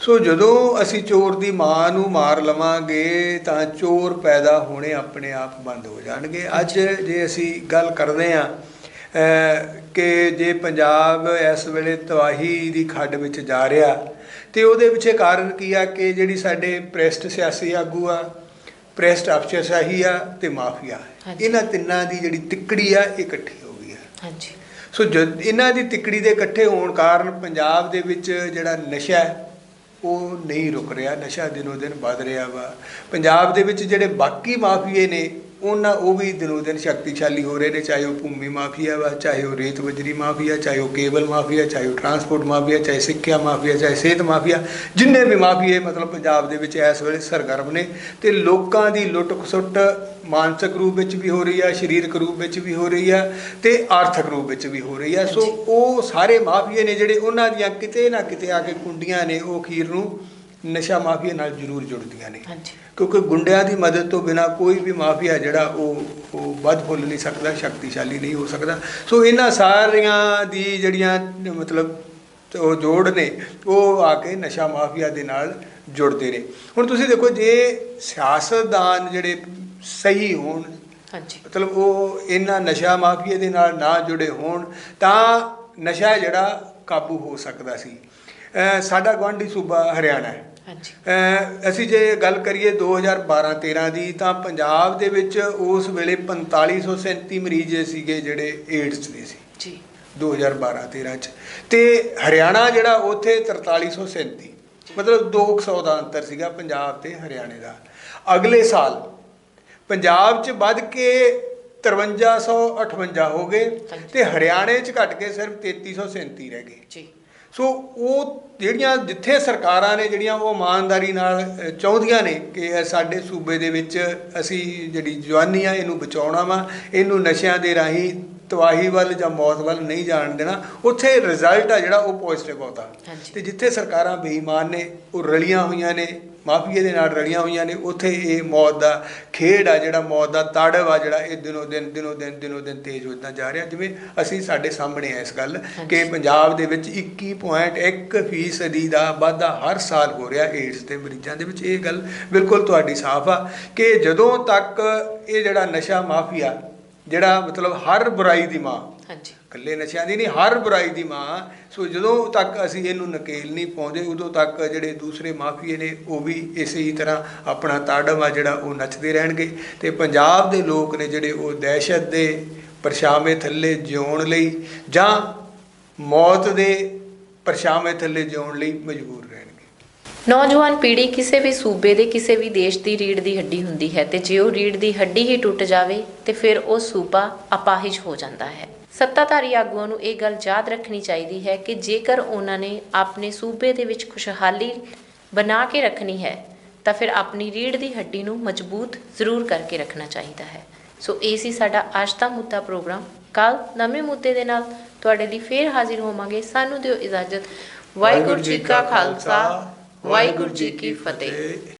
ਸੋ ਜਦੋਂ ਅਸੀਂ ਚੋਰ ਦੀ ਮਾਂ ਨੂੰ ਮਾਰ ਲਵਾਂਗੇ ਤਾਂ ਚੋਰ ਪੈਦਾ ਹੋਣੇ ਆਪਣੇ ਆਪ ਬੰਦ ਹੋ ਜਾਣਗੇ। ਅੱਜ ਜੇ ਅਸੀਂ ਗੱਲ ਕਰਦੇ ਆ ਕਿ ਜੇ ਪੰਜਾਬ ਇਸ ਵੇਲੇ ਤਬਾਹੀ ਦੀ ਖੱਡ ਵਿੱਚ ਜਾ ਰਿਹਾ ਤੇ ਉਹਦੇ ਪਿੱਛੇ ਕਾਰਨ ਕੀ ਆ ਕਿ ਜਿਹੜੀ ਸਾਡੇ ਪ੍ਰੈਸਟ ਸਿਆਸੀ ਆਗੂ ਆ ਪ੍ਰੈਸਟ ਅਫਸਰਸ਼ਾਹੀ ਆ ਤੇ ਮਾਫੀਆ। ਇਹਨਾਂ ਤਿੰਨਾਂ ਦੀ ਜਿਹੜੀ ਤਿੱਕੜੀ ਆ ਇਹ ਇਕੱਠੀ ਹੋ ਗਈ ਆ। ਹਾਂਜੀ। ਸੋ ਜਦ ਇਹਨਾਂ ਦੀ ਤਿੱਕੜੀ ਦੇ ਇਕੱਠੇ ਹੋਣ ਕਾਰਨ ਪੰਜਾਬ ਦੇ ਵਿੱਚ ਜਿਹੜਾ ਨਸ਼ਾ ਉਹ ਨਹੀਂ ਰੁਕ ਰਿਹਾ ਨਸ਼ਾ ਦਿਨੋ ਦਿਨ ਵੱਧ ਰਿਹਾ ਵਾ। ਪੰਜਾਬ ਦੇ ਵਿੱਚ ਜਿਹੜੇ ਬਾਕੀ ਮਾਫੀਏ ਨੇ ਉਹਨਾਂ ਉਹ ਵੀ ਦਿਨੋ ਦਿਨ ਸ਼ਕਤੀਸ਼ਾਲੀ ਹੋ ਰਹੇ ਨੇ ਚਾਹੇ ਉਹ ਭੂਮੀ ਮਾਫੀਆ ਵਾ ਚਾਹੇ ਉਹ ਰੇਤ ਬਜਰੀ ਮਾਫੀਆ ਚਾਹੇ ਉਹ ਕੇਬਲ ਮਾਫੀਆ ਚਾਹੇ ਉਹ ਟਰਾਂਸਪੋਰਟ ਮਾਫੀਆ ਚਾਹੇ ਸਿੱਖਿਆ ਮਾਫੀਆ ਚਾਹੇ ਸਿਹਤ ਮਾਫੀਆ ਜਿੰਨੇ ਵੀ ਮਾਫੀਏ ਮਤਲਬ ਪੰਜਾਬ ਦੇ ਵਿੱਚ ਇਸ ਵੇਲੇ ਸਰਗਰਮ ਨੇ ਤੇ ਲੋਕਾਂ ਦੀ ਲੁੱਟ ਖਸੁੱਟ ਮਾਨਸਿਕ ਰੂਪ ਵਿੱਚ ਵੀ ਹੋ ਰਹੀ ਆ ਸਰੀਰਕ ਰੂਪ ਵਿੱਚ ਵੀ ਹੋ ਰਹੀ ਆ ਤੇ ਆਰਥਿਕ ਰੂਪ ਵਿੱਚ ਵੀ ਹੋ ਰਹੀ ਆ ਸੋ। ਉਹ ਸਾਰੇ ਮਾਫੀਏ ਨੇ ਜਿਹੜੇ ਉਹਨਾਂ ਦੀਆਂ ਕਿਤੇ ਨਾ ਕਿਤੇ ਆ ਕੇ ਕੁੰਡੀਆਂ ਨੇ ਉਹ ਅਖੀਰ ਨੂੰ ਨਸ਼ਾ ਮਾਫੀਆ ਨਾਲ ਜ਼ਰੂਰ ਜੁੜਦੀਆਂ ਨੇ। ਕਿਉਂਕਿ ਗੁੰਡਿਆਂ ਦੀ ਮਦਦ ਤੋਂ ਬਿਨਾ ਕੋਈ ਵੀ ਮਾਫੀਆ ਜਿਹੜਾ ਉਹ ਉਹ ਵੱਧ ਫੁੱਲ ਨਹੀਂ ਸਕਦਾ ਸ਼ਕਤੀਸ਼ਾਲੀ ਨਹੀਂ ਹੋ ਸਕਦਾ। ਸੋ ਇਹਨਾਂ ਸਾਰੀਆਂ ਦੀ ਜਿਹੜੀਆਂ ਮਤਲਬ ਉਹ ਜੋੜ ਨੇ ਉਹ ਆ ਕੇ ਨਸ਼ਾ ਮਾਫੀਆ ਦੇ ਨਾਲ ਜੁੜਦੇ ਨੇ। ਹੁਣ ਤੁਸੀਂ ਦੇਖੋ ਜੇ ਸਿਆਸਤਦਾਨ ਜਿਹੜੇ ਸਹੀ ਹੋਣ ਹਾਂਜੀ। ਮਤਲਬ ਉਹ ਇਹਨਾਂ ਨਸ਼ਾ ਮਾਫੀਏ ਦੇ ਨਾਲ ਨਾ ਜੁੜੇ ਹੋਣ ਤਾਂ ਨਸ਼ਾ ਜਿਹੜਾ ਕਾਬੂ ਹੋ ਸਕਦਾ ਸੀ। ਸਾਡਾ ਗੁਆਂਢੀ ਸੂਬਾ ਹਰਿਆਣਾ ਹੈ। ਅਸੀਂ ਜੇ ਗੱਲ ਕਰੀਏ 2012-13 ਦੀ ਤਾਂ ਪੰਜਾਬ ਦੇ ਵਿੱਚ ਉਸ ਵੇਲੇ 4537 ਮਰੀਜ਼ ਸੀਗੇ ਜਿਹੜੇ ਏਡਸ ਦੇ ਸੀ। ਜੀ। 2012-13 ਚ। ਤੇ ਹਰਿਆਣਾ ਜਿਹੜਾ ਉੱਥੇ 4337 ਮਤਲਬ 200 ਦਾ ਅੰਤਰ ਸੀਗਾ ਪੰਜਾਬ ਤੇ ਹਰਿਆਣੇ ਦਾ। ਅਗਲੇ ਸਾਲ ਪੰਜਾਬ ਚ ਵੱਧ ਕੇ 5358 ਹੋ ਗਏ। ਤੇ ਹਰਿਆਣੇ ਚ ਘਟ ਕੇ ਸਿਰਫ 3337 ਰਹਿ ਗਏ। ਜੀ। ਸੋ ਉਹ ਜਿਹੜੀਆਂ ਜਿੱਥੇ ਸਰਕਾਰਾਂ ਨੇ ਜਿਹੜੀਆਂ ਉਹ ਇਮਾਨਦਾਰੀ ਨਾਲ ਚਾਹੁੰਦੀਆਂ ਨੇ ਕਿ ਸਾਡੇ ਸੂਬੇ ਦੇ ਵਿੱਚ ਅਸੀਂ ਜਿਹੜੀ ਜਵਾਨੀ ਆ, ਇਹਨੂੰ ਬਚਾਉਣਾ ਵਾ, ਇਹਨੂੰ ਨਸ਼ਿਆਂ ਦੇ ਰਾਹੀਂ ਤਬਾਹੀ ਵੱਲ ਜਾਂ ਮੌਤ ਵੱਲ ਨਹੀਂ ਜਾਣ ਦੇਣਾ ਉੱਥੇ ਰਿਜ਼ਲਟ ਆ ਜਿਹੜਾ ਉਹ ਪੋਜ਼ਿਟਿਵ ਆਉਂਦਾ। ਤੇ ਜਿੱਥੇ ਸਰਕਾਰਾਂ ਬੇਈਮਾਨ ਨੇ ਉਹ ਰਲੀਆਂ ਹੋਈਆਂ ਨੇ ਮਾਫੀਏ ਦੇ ਨਾਲ ਰਲੀਆਂ ਹੋਈਆਂ ਨੇ ਉੱਥੇ ਇਹ ਮੌਤ ਦਾ ਖੇਡ ਆ ਜਿਹੜਾ ਮੌਤ ਦਾ ਤਾੜਵ ਆ ਜਿਹੜਾ ਇਹ ਦਿਨੋ ਦਿਨ ਦਿਨੋ ਦਿਨ ਦਿਨੋ ਦਿਨ ਤੇਜ਼ ਹੁੰਦਾ ਜਾ ਰਿਹਾ। ਜਿਵੇਂ ਅਸੀਂ ਸਾਡੇ ਸਾਹਮਣੇ ਆ ਇਸ ਗੱਲ ਕਿ ਪੰਜਾਬ ਦੇ ਵਿੱਚ 21.1 ਫੀਸਦੀ ਦਾ ਵਾਧਾ ਹਰ ਸਾਲ ਹੋ ਰਿਹਾ ਏਡਸ ਦੇ ਮਰੀਜ਼ਾਂ ਦੇ ਵਿੱਚ। ਇਹ ਗੱਲ ਬਿਲਕੁਲ ਤੁਹਾਡੀ ਸਾਫ਼ ਆ ਕਿ ਜਦੋਂ ਤੱਕ ਇਹ ਜਿਹੜਾ ਨਸ਼ਾ ਮਾਫੀਆ ਜਿਹੜਾ ਮਤਲਬ ਹਰ ਬੁਰਾਈ ਦੀ ਮਾਂ। ਹਾਂਜੀ। ਇਕੱਲੇ ਨਸ਼ਿਆਂ ਦੀ ਨਹੀਂ ਹਰ ਬੁਰਾਈ ਦੀ ਮਾਂ। ਸੋ ਜਦੋਂ ਤੱਕ ਅਸੀਂ ਇਹਨੂੰ ਨਕੇਲ ਨਹੀਂ ਪਾਉਂਦੇ ਉਦੋਂ ਤੱਕ ਜਿਹੜੇ ਦੂਸਰੇ ਮਾਫੀਏ ਨੇ ਉਹ ਵੀ ਇਸੇ ਹੀ ਤਰ੍ਹਾਂ ਆਪਣਾ ਤਾੜਮ ਆ ਜਿਹੜਾ ਉਹ ਨੱਚਦੇ ਰਹਿਣਗੇ। ਤੇ ਪੰਜਾਬ ਦੇ ਲੋਕ ਨੇ ਜਿਹੜੇ ਉਹ ਦਹਿਸ਼ਤ ਦੇ ਪਰਛਾਵੇਂ ਥੱਲੇ ਜਿਉਣ ਲਈ ਜਾਂ ਮੌਤ ਦੇ ਪਰਛਾਵੇਂ ਥੱਲੇ ਜਿਉਣ ਲਈ ਮਜਬੂਰ ਰਹਿਣਗੇ। ਨੌਜਵਾਨ ਪੀੜ੍ਹੀ ਕਿਸੇ ਵੀ ਸੂਬੇ ਦੇ, ਕਿਸੇ ਵੀ ਦੇਸ਼ ਦੀ ਰੀੜ ਦੀ ਹੱਡੀ ਹੁੰਦੀ ਹੈ ਤੇ ਜੇ ਉਹ ਰੀੜ ਦੀ ਹੱਡੀ ਹੀ ਟੁੱਟ ਜਾਵੇ ਤੇ ਫਿਰ ਉਹ ਸੂਬਾ ਅਪਾਹਿਜ ਹੋ ਜਾਂਦਾ ਹੈ। ਸੱਤਾਧਾਰੀ ਆਗੂਆਂ ਨੂੰ ਇਹ ਗੱਲ ਯਾਦ ਰੱਖਣੀ ਚਾਹੀਦੀ ਹੈ ਕਿ ਜੇਕਰ ਉਹਨਾਂ ਨੇ ਆਪਣੇ ਸੂਬੇ ਦੇ ਵਿੱਚ ਖੁਸ਼ਹਾਲੀ ਬਣਾ ਕੇ ਰੱਖਣੀ ਹੈ, ਤਾਂ ਫਿਰ ਆਪਣੀ ਰੀੜ ਦੀ ਹੱਡੀ ਨੂੰ ਮਜ਼ਬੂਤ ਜ਼ਰੂਰ ਕਰਕੇ ਰੱਖਣਾ ਚਾਹੀਦਾ ਹੈ। ਸੋ ਇਹ ਸੀ ਸਾਡਾ ਅੱਜ ਦਾ ਮੁੱਦਾ ਪ੍ਰੋਗਰਾਮ। ਕੱਲ ਨਵੇਂ ਮੁੱਦੇ ਦੇ ਨਾਲ ਤੁਹਾਡੇ ਲਈ ਫੇਰ ਹਾਜ਼ਰ ਹੋਵਾਂਗੇ। ਸਾਨੂੰ ਦਿਓ ਇਜਾਜ਼ਤ। ਵਾਹਿਗੁਰੂ ਜੀ ਕਾ ਖਾਲਸਾ। ਵਾਹਿਗੁਰੂ ਜੀ ਕੀ ਫਤਿਹ।